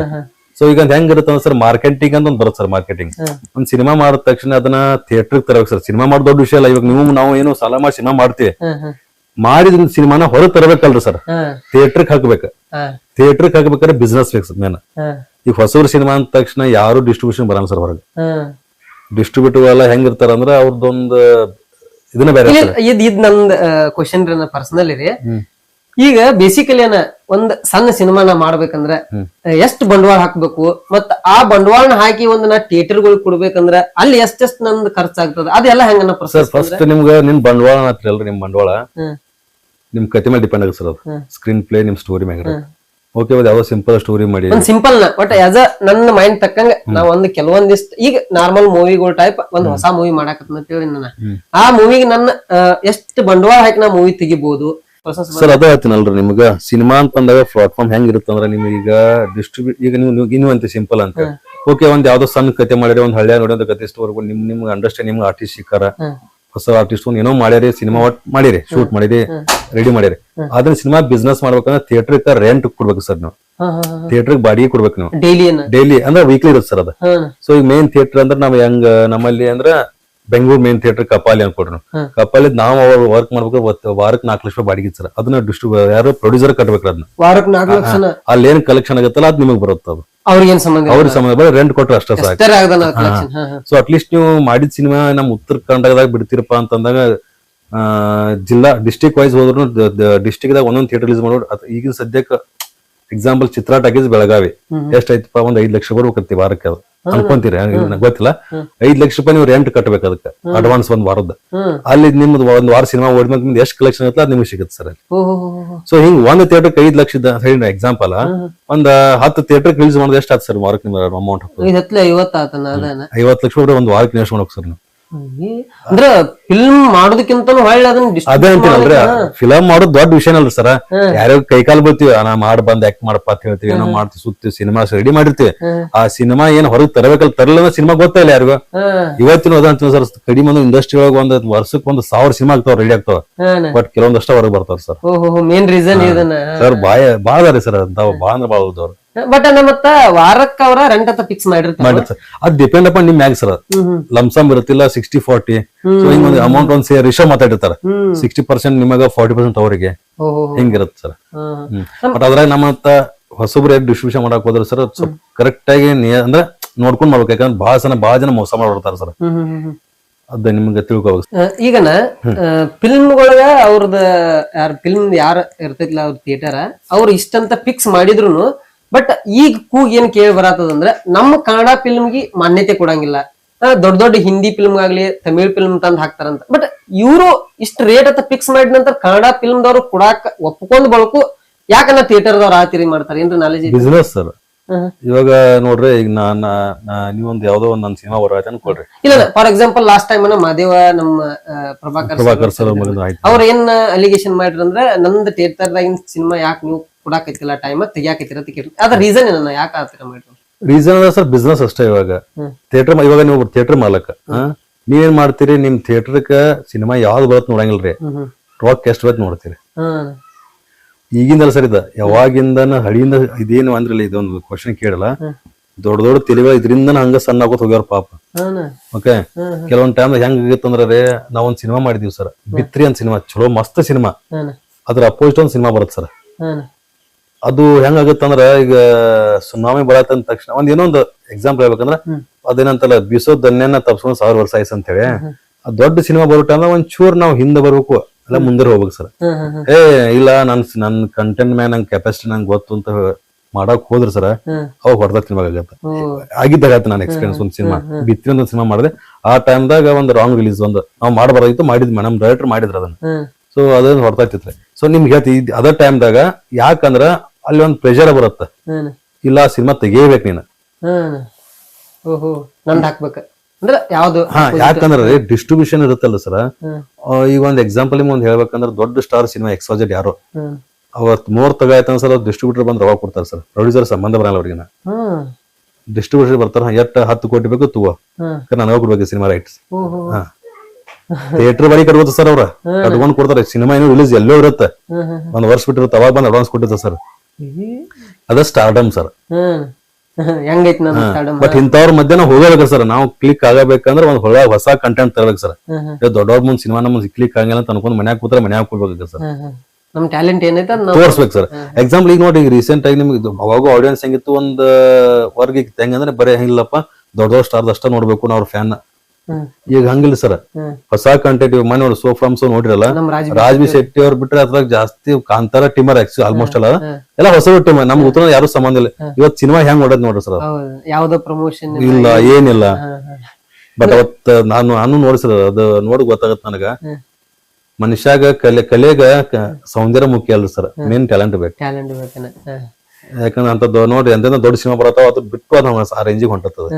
ಸೊ ಈಗ ಹೆಂಗಿರುತ್ತೆ ಸರ್ ಮಾರ್ಕೆಟಿಂಗ್ ಅಂತ ಒಂದ್ ಬರುತ್ತೆ ಸರ್ ಮಾರ್ಕೆಟಿಂಗ್. ಒಂದ್ ಸಿನಿಮಾ ಮಾಡಿದ ತಕ್ಷಣ ಅದನ್ನ ಥಿಯೇಟರ್ ತರಬೇಕು ಸರ್. ಸಿನಿಮಾ ಮಾಡ ದೊಡ್ಡ ವಿಷಯ ಅಲ್ಲ ಇವಾಗ ನೀವು ನಾವು ಏನು ಸಾಲ ಮಾಡಿ ಸಿನಿಮಾ ಮಾಡ್ತೀವಿ. ಮಾಡಿದ ಸಿನಿಮಾನ ಹೊರ ತರಬೇಕಲ್ರಿ ಸರ್. ಥಿಯೇಟರ್ ಹಾಕ್ಬೇಕು. ಹ್ಮ್ ಥಿಯೇಟರ್ಗೆ ಹಾಕ್ಬೇಕಾದ್ರೆ ಬಿಸ್ನೆಸ್ ಬೇಕು ಮೇನ್. ಈಗ ಹೊಸೂರು ಸಿನಿಮಾ ಅಂದ ತಕ್ಷಣ ಯಾರು ಡಿಸ್ಟ್ರಿಬ್ಯೂಷನ್ ಬರಲ್ಲ ಸರ್ ಹೊರಗೆ. ಡಿಸ್ಟ್ರಿಬ್ಯೂಟಿವ್ ಎಲ್ಲ ಹೆಂಗಿರ್ತಾರ ಅಂದ್ರೆ ಅವ್ರದ್ದೊಂದು ಇದನ್ನ ಬೇರೆ. ಇದ್ ಇದ್ ನಂದ್ ಕ್ವಶನ್ ರೀ ಪರ್ಸನಲ್ ರೀ ಈಗ ಬೇಸಿಕಲಿ ಏನ ಒಂದ್ ಸಣ್ಣ ಸಿನಿಮಾನ ಮಾಡ್ಬೇಕಂದ್ರ. ಎಷ್ಟ್ ಬಂಡವಾಳ ಹಾಕ್ಬೇಕು ಮತ್ತ ಆ ಬಂಡವಾಳನ ಹಾಕಿ ಒಂದ್ ನಾ ಥಿಯೇಟರ್ಗಳು ಕೊಡ್ಬೇಕಂದ್ರ ಅಲ್ಲಿ ಎಷ್ಟೆಷ್ಟ್ ನಂದ್ ಖರ್ಚಾಗ್ತದ ಅದೆಲ್ಲ ಹೆಂಗನ ಸರ್ ಪ್ರೊಸೆಸ್ ಫಸ್ಟ್ ನಿಮ್ಗೆ ನಿಮ್ ಬಂಡವಾಳ ಅಲ್ರಿ ನಿಮ್ ಬಂಡವಾಳ ಹ್ಮ್. ನಿಮ್ ಕತೆ ಮೇಲೆ ಡಿಪೆಂಡ್ ಆಗುತ್ತೆ ಸರ್ ಅದು ಹ್ಮ್. ಸ್ಕ್ರೀನ್ ಪ್ಲೇ ನಿಮ್ ಸ್ಟೋರಿ ಮ್ಯಾಗ ಓಕೆ ಒಂದು ಯಾವ್ದೋ ಸಿಂಪಲ್ ಸ್ಟೋರಿ ಮಾಡಿ ಒಂದ್ ಸಿಂಪಲ್ನ ಬಟ್ ಆಸ್ ಅ ನನ್ನ ಮೈಂಡ್ ತಕ್ಕಂಗ ನಾವ್ ಒಂದ್ ಕೆಲವೊಂದಿಷ್ಟು ಈಗ ನಾರ್ಮಲ್ ಮೂವಿಗಳು ಟೈಪ್ ಒಂದ್ ಹೊಸ ಮೂವಿ ಮಾಡಾಕತ್ನ ಹೇಳಿ ನನ್ನ ಆ ಮೂವಿಗೆ ನನ್ನ ಎಷ್ಟು ಬಂಡವಾಳ ಹಾಕಿ ನಾ ಮೂವಿ ತೆಗಿಬಹುದು ಸರ್ ಅದ ಹೇಳ್ತೀನಲ್ರಿ ನಿಮ್ಗ. ಸಿನಿಮಾ ಅಂತ ಬಂದಾಗ ಪ್ಲಾಟ್ಫಾರ್ಮ್ ಹೆಂಗ್ ಇರುತ್ತೆ ಅಂದ್ರೆ ನಿಮ್ಗೆ ಈಗ ಡಿಸ್ಟ್ರಿಬ್ಯೂಟ್ ಈಗ ನೀವು ನೀವು ಇನ್ನೂ ಅಂತ ಸಿಂಪಲ್ ಅಂತ. ಓಕೆ ಒಂದ್ ಯಾವ್ದೋ ಸಣ್ಣ ಕತೆ ಮಾಡಿದ್ರೆ ಒಂದ್ ಹಳ್ಳಿಯ ನೋಡಿದ ಒಂದು ಕತೆ ಸ್ಟೋರ್ ನಿಮ್ ನಿಮ್ಗೆ ಅಂಡರ್ಸ್ಟ್ಯಾಂಡ್ ನಿಮ್ಗೆ ಆರ್ಟಿಸ್ಟ್ ಸಿಕ್ಕಾರ. ಹೊಸ ಆರ್ಟಿಸ್ಟ್ ಒಂದು ಏನೋ ಮಾಡ್ಯಾರಿ ಸಿನಿಮಾ ಒಟ್ ಮಾಡಿರಿ ಶೂಟ್ ಮಾಡಿರಿ ರೆಡಿ ಮಾಡಿರಿ. ಆದ್ರೆ ಸಿನಿಮಾ ಬಿಸ್ನೆಸ್ ಮಾಡ್ಬೇಕಂದ್ರೆ ಥಿಯೇಟರ್ ರೆಂಟ್ ಕೊಡ್ಬೇಕು ಸರ್ ನೀವು. ಥಿಯೇಟರ್ ಬಾಡಿಗೆ ಕೊಡ್ಬೇಕು ನೀವು. ಡೈಲಿ ಅಂದ್ರೆ ವೀಕ್ಲಿ ಇರುತ್ತೆ ಸರ್ ಅದು. ಸೊ ಈಗ ಮೇನ್ ಥಿಯೇಟರ್ ಅಂದ್ರೆ ನಾವ್ ಹೆಂಗ್ ನಮ್ಮಲ್ಲಿ ಅಂದ್ರೆ ಬೆಂಗಳೂರು ಮೇನ್ ಥಿಯೇಟರ್ ಕಪಾಲಿ ಅನ್ಕೊಡ್ರಿ. ಕಪಾಲಿ ನಾವು ಅವ್ರ ವರ್ಕ್ ಮಾಡ್ಬೇಕು ವಾರಕ್ಕೆ ನಾಲ್ಕು ಲಕ್ಷ ರೂಪಾಯಿ ಬಾಡಿಗೆ ಸರ್ ಅದನ್ನ ಡಿಸ್ಟ್ರಿಬ್ಯೂ ಯಾರು ಪ್ರೊಡ್ಯೂಸರ್ ಕಟ್ಬೇಕು ಅದನ್ನ. ಅಲ್ಲಿ ಏನ್ ಕಲೆಕ್ಷನ್ ಆಗತ್ತಲ್ಲ ಅದ್ ನಿಮಗೆ ಬರುತ್ತೆ ಅದು ಅವ್ರಿಗೇನ್ ಸಂಬಂಧ ಅವ್ರ ಸಂಬಂಧ ಬರೀ ರೆಂಟ್ ಕೊಟ್ರೆ ಅಷ್ಟೇ ಸಾಕು. ಸೊ ಅಟ್ಲೀಸ್ಟ್ ನೀವು ಮಾಡಿದ ಸಿನಿಮಾ ನಮ್ ಉತ್ತರ ಕರ್ನಾಟಕದಾಗ ಬಿಡ್ತೀರಪ್ಪ ಅಂತಂದಾಗ ಜಿಲ್ಲಾ ಡಿಸ್ಟಿಕ್ ವೈಸ್ ಹೋದ್ರು ಡಿಸ್ಟಿಕ್ ದಾಗ ಒಂದೊಂದು ಥಿಯೇಟರ್ ರಿಲೀಸ್ ಮಾಡೋದು ಈಗಿನ ಸದ್ಯಕ್ಕೆ ಎಕ್ಸಾಂಪಲ್ ಚಿತ್ರ ಟಾಕೀಸ್ ಬೆಳಗಾವಿ. ಎಷ್ಟಾಯ್ತಪ್ಪ ಒಂದ್ ಐದ್ ಲಕ್ಷ ಬರ್ಬೇಕಂತಿ ವಾರಕ್ಕೆ ಅದು. ಅನ್ಕೊಂತೀರಿ ಗೊತ್ತಿಲ್ಲ. ಐದ್ ಲಕ್ಷ ರೂಪಾಯಿ ನೀವು ರೆಂಟ್ ಕಟ್ಟಬೇಕು ಅದಕ್ಕೆ ಅಡ್ವಾನ್ಸ್ ಒಂದ್ ವಾರದ ಅಲ್ಲಿ ನಿಮ್ದು ಒಂದ್ ವಾರ ಸಿನಿಮಾ ಓಡಿದ್ಮೇಲೆ ನಿಮ್ದು ಎಷ್ಟು ಕಲೆಕ್ಷನ್ ಇರ್ತಲ್ಲ ಅದು ನಿಮ್ಗೆ ಸಿಗುತ್ತೆ ಸರ್ ಅಲ್ಲಿ. ಸೊ ಹಿಂಗ್ ಒಂದ್ ಥಿಯೇಟರ್ ಐದ್ ಲಕ್ಷದ ಎಕ್ಸಾಂಪಲ್ ಒಂದ್ ಹತ್ತು ಥಿಯೇಟರ್ ರಿಲೀಸ್ ಮಾಡೋದು ಎಷ್ಟು ಆಯ್ತು ಸರ್ ವಾರಕ್ಕೆ ನಿಮ್ಮ ಅಮೌಂಟ್ ಐವತ್ತ ಲಕ್ಷ ರೂಪಾಯಿ ಒಂದ್ ವಾರಕ್ಕೆ ನೇಷ್ ಮಾಡೋಕ್ ಸರ್ ನೀವು. ಅಂದ್ರ ಫಿಲ್ಮ್ ಮಾಡೋದಕ್ಕಿಂತನು ಹೊಳ್ಳಿ ಅದನ್ನ ಅದೇ ಅಂತೀನಲ್ರಿ ಫಿಲಮ್ ಮಾಡೋದು ದೊಡ್ಡ ವಿಷಯ ಅಲ್ರಿ ಸರ್? ಯಾರ್ಯಾರ ಕೈಕಾಲ್ ಬರ್ತೀವಿ ನಾ ಮಾಡ್ ಬಂದ್ ಆಕ್ಟ್ ಮಾಡಪ್ಪ ಅಂತ ಹೇಳ್ತೀವಿ ಏನೋ ಮಾಡ್ತೀವಿ ಸುತ್ತಿ ಸಿನಿಮಾ ರೆಡಿ ಮಾಡಿರ್ತೀವಿ. ಆ ಸಿನಿಮಾ ಏನ್ ಹೊರಗೆ ತರಬೇಕಲ್ಲ ತರಲ್ಲ ಸಿನಿಮಾ ಗೊತ್ತಿಲ್ಲ ಯಾರಿಗೂ. ಹಾ. ಇವತ್ತಿನ ಅದಂತ ಸರ್ ಕಡಿಮೆ ಒಂದು ಇಂಡಸ್ಟ್ರಿ ಒಳಗೆ ಒಂದ್ ವರ್ಷಕ್ಕೆ ಒಂದು ಸಾವಿರ ಸಿನಿಮಾ ಆಗ್ತಾವ ರೆಡಿ ಆಗ್ತಾವ. ಬಟ್ ಕೆಲವೊಂದಷ್ಟ ಹೊರಗೆ ಬರ್ತಾವ ಸರ್. ಮೇನ್ ರೀಸನ್ ಸರ್ ಬಾಯ ಬಾಳ ಸರ್ ಅಂತಾವ ಬಾ ಅಂದ್ರೆ ಬಾಳ ಬಟ್ ಮತ್ತ ವಾರಕ್ಕ ಅವ್ರ ರೆಂಟ್ ಅಂತ ಫಿಕ್ಸ್ ಮಾಡಿರ್ತಾರೆ. ಮಾಡಿ ಸರ್ ಅದ್ ಡಿಪೆಂಡ್ ಅಪಾನ್ ನಿಮ್ ಮ್ಯಾಗ್ ಸರ್ ಲಮ್ಸಮ್ ಇರುತ್ತಿಲ್ಲ ಸಿಕ್ಸ್ಟಿ ಫಾರ್ಟಿ ಸೊ ಹಿಂಗ್ ಒಂದು ಅಮೌಂಟ್ ಒಂದ್ ಸೇರ್ ರಿಷೋ ಮಾತಾಡಿರ್ತಾರೆ. ಸಿಕ್ಸ್ಟಿ ಪರ್ಸೆಂಟ್ ನಿಮಗ ಫಾರ್ಟಿ ಪರ್ಸೆಂಟ್ ಅವರಿಗೆ. ಹಿಂಗಿರತ್. ಹಿಂಗಿರುತ್ತೆ ಸರ್ ಬಟ್ ಅದ್ರಾಗ ನಮ್ಮ ಹೊಸಬ್ರ ಡಿಸ್ಟ್ರಿಬ್ಯೂಷನ್ ಮಾಡಕ್ ಹೋದ್ರೆ ಸರ್ ಕರೆಕ್ಟ್ ಆಗಿ ಅಂದ್ರೆ ನೋಡ್ಕೊಂಡ್ ಮಾಡ್ಬೇಕು. ಯಾಕಂದ್ರೆ ಬಹಳ ಜನ ಬಹಳ ಜನ ಮೋಸ ಮಾಡ್ಬಿಡ್ತಾರ ಸರ್. ಅದ ನಿಮ್ಗೆ ತಿಳ್ಕೊಬೇಕು ಈಗನ ಫಿಲ್ಮ್ಗೊಳಗ ಅವ್ರದ ಯಾರ ಫಿಲ್ಮ್ ಯಾರ ಇರ್ತೈತಿಲ್ಲ ಅವ್ರ ಥಿಯೇಟರ್ ಅವ್ರು ಇಷ್ಟಂತ ಫಿಕ್ಸ್ ಮಾಡಿದ್ರು ಬಟ್ ಈಗ ಕೂಗ್ ಏನ್ ಕೇಳಿ ಬರತ್ತದಂದ್ರೆ ನಮ್ಮ ಕನ್ನಡ ಫಿಲ್ಮ್ಗೆ ಮಾನ್ಯತೆ ಕೊಡಂಗಿಲ್ಲ. ಆ, ದೊಡ್ಡ ದೊಡ್ಡ ಹಿಂದಿ ಫಿಲ್ಮ್ ಆಗ್ಲಿ ತಮಿಳ್ ಫಿಲ್ಮ್ ತಂದ್ ಹಾಕ್ತಾರಂತ. ಬಟ್ ಇವರು ಇಷ್ಟ ರೇಟ್ ಅಂತ ಫಿಕ್ಸ್ ಮಾಡಿದ ನಂತರ ಕನ್ನಡ ಫಿಲ್ಮ್ ದವ್ರು ಕೊಡಾಕ ಒಪ್ಕೊಂಡ್ ಬಳಕು. ಯಾಕನ್ನ ಥಿಯೇಟರ್ದವ್ರು ಆ ತಿರಿ ಮಾಡ್ತಾರೆ? ಏನ್ರಿ ನಾಲೆಜ್ ಬಿಸ್ನೆಸ್ ಸರ್. ಇವಾಗ ನೋಡ್ರಿ ಈಗ ನಾನು ನೀವೊಂದ್ ಯಾವ್ದೋ ಒಂದ್ ನನ್ ಸಿನಿಮಾ ಬರತ್ತೆ ಅನ್ಕೊಳ್ರಿ ಇಲ್ಲ for example last time Madeva ನಮ್ಮ ಆ, ಪ್ರಭಾಕರ್ ಪ್ರಭಾಕರ್ ಸರ್ ಅವ್ರ ಏನ್ ಅಲಿಗೇಷನ್ ಅಂದ್ರೆ ನಂದ್ ಥಿಯೇಟರ್ದಾಗಿನ ಸಿನಿಮಾ ಯಾಕೆ ನೀವು ಕೊಡಾಕೈತಿಲ್ಲ ಟೈಮ್ ತೆಗಿಯಾಕೈತಿರ ಅದ್ರ ರೀಸನ್ ಏನನ್ನ ಯಾಕೆ ಆತರ ಮಾಡ್ರಿ ರೀಸನ್ ಅದ ಸರ್ ಬಿಸ್ನೆಸ್ ಅಷ್ಟೇ ಇವಾಗ. ಥಿಯೇಟರ್ ಇವಾಗ ನೀವು ಥಿಯೇಟರ್ ಮಾಲಕ? ನೀವೇನ್ ಮಾಡ್ತೀರಿ ನಿಮ್ ಥಿಯೇಟರ್ಕ ಸಿನಿಮಾ ಯಾವ್ದು ಬರತ್ ನೋಡಂಗಿಲ್ರಿ? ರೊಕ್ಕ ಎಷ್ಟು ಬರತ್ ನೋಡ್ತೀರಿ? ಈಗಿಂದಲ್ಲ ಸರ್ ಇದ ಯಾವಾಗಿಂದನ ಹಳಿಯಿಂದ ಇದೇನು ಅಂದ್ರಲ್ಲ ಇದೊಂದು ಕ್ವಶನ್ ಕೇಳಲ್ಲ. ದೊಡ್ಡ ದೊಡ್ಡ ತಿಳಿಗಳ ಇದರಿಂದ ಹಂಗ ಸಣ್ಣ ಆಗೋತ್ ಹೋಗ್ಯಾರ ಪಾಪ. ಓಕೆ. ಕೆಲವೊಂದ್ ಟೈಮ್ ಹೆಂಗ್ ಅಂದ್ರೆ ರೇ ನಾವೊಂದ್ ಸಿನಿಮಾ ಮಾಡಿದೀವಿ ಸರ್. ಬಿತ್ರಿ ಅಂತ ಸಿನಿಮಾ ಚಲೋ ಮಸ್ತ್ ಸಿನಿಮಾ ಅದ್ರ ಅಪೋಸಿಟ್ ಒಂದ್ ಸಿನಿಮಾ ಬರುತ್ತೆ ಸರ್. ಅದು ಹೆಂಗಾಗತ್ತಂದ್ರ ಈಗ ಸುನಾಮಿ ಬರತ್ತಂದ ತಕ್ಷಣ ಒಂದ್ ಏನೋ ಒಂದು ಎಕ್ಸಾಂಪಲ್ ಹೇಳ್ಬೇಕಂದ್ರ. ಅದೇನಂತಲ್ಲ ಬಿಸೋ ದನ್ಯನ ತಪ್ಸ್ಕೊಂಡ್ ಸಾವಿರ ವರ್ಷ ಆಯ್ತು ಅಂತ ಹೇಳಿ ಆ ದೊಡ್ಡ ಸಿನಿಮಾ ಬರೋ ಅಂದ್ರೆ ಒಂದ್ ಚೂರ್ ನಾವ್ ಹಿಂದೆ ಬರ್ಬೇಕು. ಎಲ್ಲ ಮುಂದೆ ಹೋಗ್ಬೇಕು ಸರ್. ಏ ಇಲ್ಲ ನನ್ ನನ್ ಕಂಟೆಂಟ್ ಮ್ಯಾನ್ ನಂಗೆ ಕೆಪಾಸಿಟಿ ನಂಗೆ ಗೊತ್ತು ಅಂತ ಮಾಡಕ್ ಹೋದ್ರ ಸರ್. ಅವ್ ಅವಾಗ ಹೊಡೆದ ಓ. ಆಗಿದ್ದಾಗತ್ತೆ ನಾನು ಎಕ್ಸ್ಪೀರಿಯನ್ಸ್ ಒಂದ್ ಸಿನಿಮಾ. ಬಿತ್ತಿನ ಒಂದು ಸಿನಿಮಾ ಮಾಡಿದೆ. ಆ ಟೈಮ್ದಾಗ ಒಂದು ರಾಂಗ್ ರಿಲೀಸ್ ಒಂದು. ನಾವು ಮಾಡಬಾರ್ದಾಗಿತ್ತು ಮಾಡಿದ್ವಿ ಮೇಡಮ್ ಡೈರೆಕ್ಟರ್ ಮಾಡಿದ್ರ ಅದನ್ನ. ಸೊ ಅದನ್ನ ಹೊಡ್ತಾಯ್ತಿತ್ರಿ ಸೊ ನಿಮ್ಗೆ ಹೇಳ್ತಿ ಇದ್- ಅದ ಟೈಮ್ದಾಗ ಯಾಕಂದ್ರ ಅಲ್ಲಿ ಒಂದು ಪ್ರೆಷರ್ ಬರುತ್ತೆ. ಇಲ್ಲ ಸಿನಿಮಾ ತೆಗಿಬೇಕು ನೀನು. ಓಹೋ ನಂದ್ ಹಾಕ್ಬೇಕ. ಅಂದ್ರ ಯಾವ್ದು ಹಾ ಯಾಕಂದ್ರೆ ಡಿಸ್ಟ್ರಿಬ್ಯೂಷನ್ ಇರುತ್ತಲ್ಲ ಸರ್ ಈಗ ಒಂದ್ ಎಕ್ಸಾಂಪಲ್ ನಿಮ್ಗೆ ಒಂದ್ ಹೇಳ್ಬೇಕಂದ್ರೆ ದೊಡ್ಡ ಸ್ಟಾರ್ ಸಿನಿಮಾ ಎಕ್ಸಾಜೆಡ್ ಯಾರು? ಅವತ್ತು ಅವತ್ ಮೂರ್ ತಗಾಯ್ತ ಸರ್ ಡಿಸ್ಟ್ರಿಬ್ಯೂಟರ್ ಬಂದ್ ರೊಕ್ಕ ಕೊಡ್ತಾರ ಸರ್ ಪ್ರೊಡ್ಯೂಸರ್ ಸಂಬಂಧ ಬರಲ್ಲ ಅವ್ರಿಗೆ ಡಿಸ್ಟ್ರಿಬ್ಯೂಷನ್ ಡಿಸ್ಟ್ರಿಬ್ಯೂಟರ್ ಬರ್ತಾರ ಎಷ್ಟ್ ಹತ್ತು ಕೋಟಿ ಬೇಕು ತಗೋ. ನನಗೆ ಕೊಡ್ಬೇಕು ಸಿನಿಮಾ ರೈಟ್ಸ್ ಥಿಯೇಟರ್ ಬಳಿ ಕಟ್ಬೋದು ಸರ್ ಅವ್ರ. ಕಟ್ಕೊಂಡ್ ಕೊಡ್ತಾರೆ. ಸಿನಿಮಾ ಏನೋ ರಿಲೀಸ್ ಎಲ್ಲೋ ಇರುತ್ತೆ. ಒಂದ್ ವರ್ಷ ಬಿಟ್ಟಿರುತ್ತೆ. ಅವಾಗ ಬಂದ್ ಅಡ್ವಾನ್ಸ್ ಕೊಟ್ಟಿದ್ದ ಸರ್. ಅದ ಸ್ಟಾರ್ಡಮ್ ಸರ್. ಬಟ್ ಇಂಥವ್ರ ಮಧ್ಯ ನಾವು ಹೋಗಬೇಕು ಸರ್. ನಾವು ಕ್ಲಿಕ್ ಆಗಬೇಕಂದ್ರೆ ಒಂದ್ ಹೊಳ ಹೊಸ ಕಂಟೆಂಟ್ ತರಬೇಕು ಸರ್. ದೊಡ್ಡವ್ರ ಮುಂದ್ ಸಿನಿಮಾ ನಮ್ ಕ್ಲಿಕ್ ಆಗಂಗಿಲ್ಲ ಅಂತ ಅನ್ಕೊಂಡ್ ಮನ್ಯಾಗ ಕೂತ್ರೆ ಮನ್ಯಾಗ ಕೊಡ್ಬೇಕು ಸರ್. ನಮ್ ಟ್ಯಾಲೆಂಟ್ ಏನೈತೆ ತೋರ್ಸ್ಬೇಕು ಸರ್. ಎಕ್ಸಾಂಪಲ್ ಈಗ ನೋಡಿ ಈಗ ರೀಸೆಂಟ್ ಆಗಿ ನಿಮ್ಗೆ ಅವಾಗ ಆಡಿಯನ್ಸ್ ಹೆಂಗಿತ್ತು ಒಂದ್ ವರ್ಗ ಹೆಂಗಂದ್ರೆ ಬರೀ ಹೆಂಗಿಲ್ಲಪ್ಪ. ದೊಡ್ಡ ದೊಡ್ಡ ಸ್ಟಾರ್ ಅಷ್ಟ ನೋಡ್ಬೇಕು ನಾವ್ ಅವ್ರ ಫ್ಯಾನ್ ಈಗ ಹಂಗಿಲ್ಲ ಸರ್. ಹೊಸ ಕಂಟೆಂಟ್ ಮನೆ ನೋಡಿ ಸೋ ಫ್ರಮ್ ಸೋ ನೋಡಿರಲ್ಲ. ರಾಜ್ವಿ ರಾಜ್ ರಾಜ್ ಶೆಟ್ಟಿ ಅವ್ರು ಬಿಟ್ರೆ ಅದ್ರಾಗ ಜಾಸ್ತಿ ಕಾಂತಾರ ಟೀಮರ್ ಆಕ್ಚು ಆಲ್ಮೋಸ್ಟ್ ಅಲ್ಲ. ಎಲ್ಲ ಹೊಸ ಟಿಮರ್ ನಮ್ಗೆ ಉತ್ತರ ಯಾರು ಸಂಬಂಧ ಇಲ್ಲ. ಇವತ್ ಸಿನಿಮಾ ಹೆಂಗ್ ನೋಡೋದ್ ನೋಡ್ರಿ ಸರ್ ಯಾವ್ದೋ ಪ್ರಮೋಷನ್ ಇಲ್ಲ. ಏನಿಲ್ಲ. ಬಟ್ ಅವತ್ ನಾನು ನಾನು ನೋಡಿ ಸರ್ ಅದು ನೋಡಿ ಗೊತ್ತಾಗತ್ ನನಗ. ಮನುಷ್ಯಾಗ ಕಲೆ ಕಲೆಗ ಸೌಂದರ್ಯ ಮುಖ್ಯ ಅಲ್ರಿ ಸರ್. ಮೇನ್ ಟ್ಯಾಲೆಂಟ್ ಬೇಕು. ಟ್ಯಾಲೆಂಟ್ ಬೇಕನ? ಯಾಕಂದ್ರೆ ಅಂತ ನೋಡ್ರಿ ಎಂತ ದೊಡ್ಡ ಸಿನಿಮಾ ಬರತ್ತಾವ ಅದು ಬಿಟ್ಟು ಅದ ಆ ರೇಂಜಿಗೆ ಹೊಂಟತ್ತದ.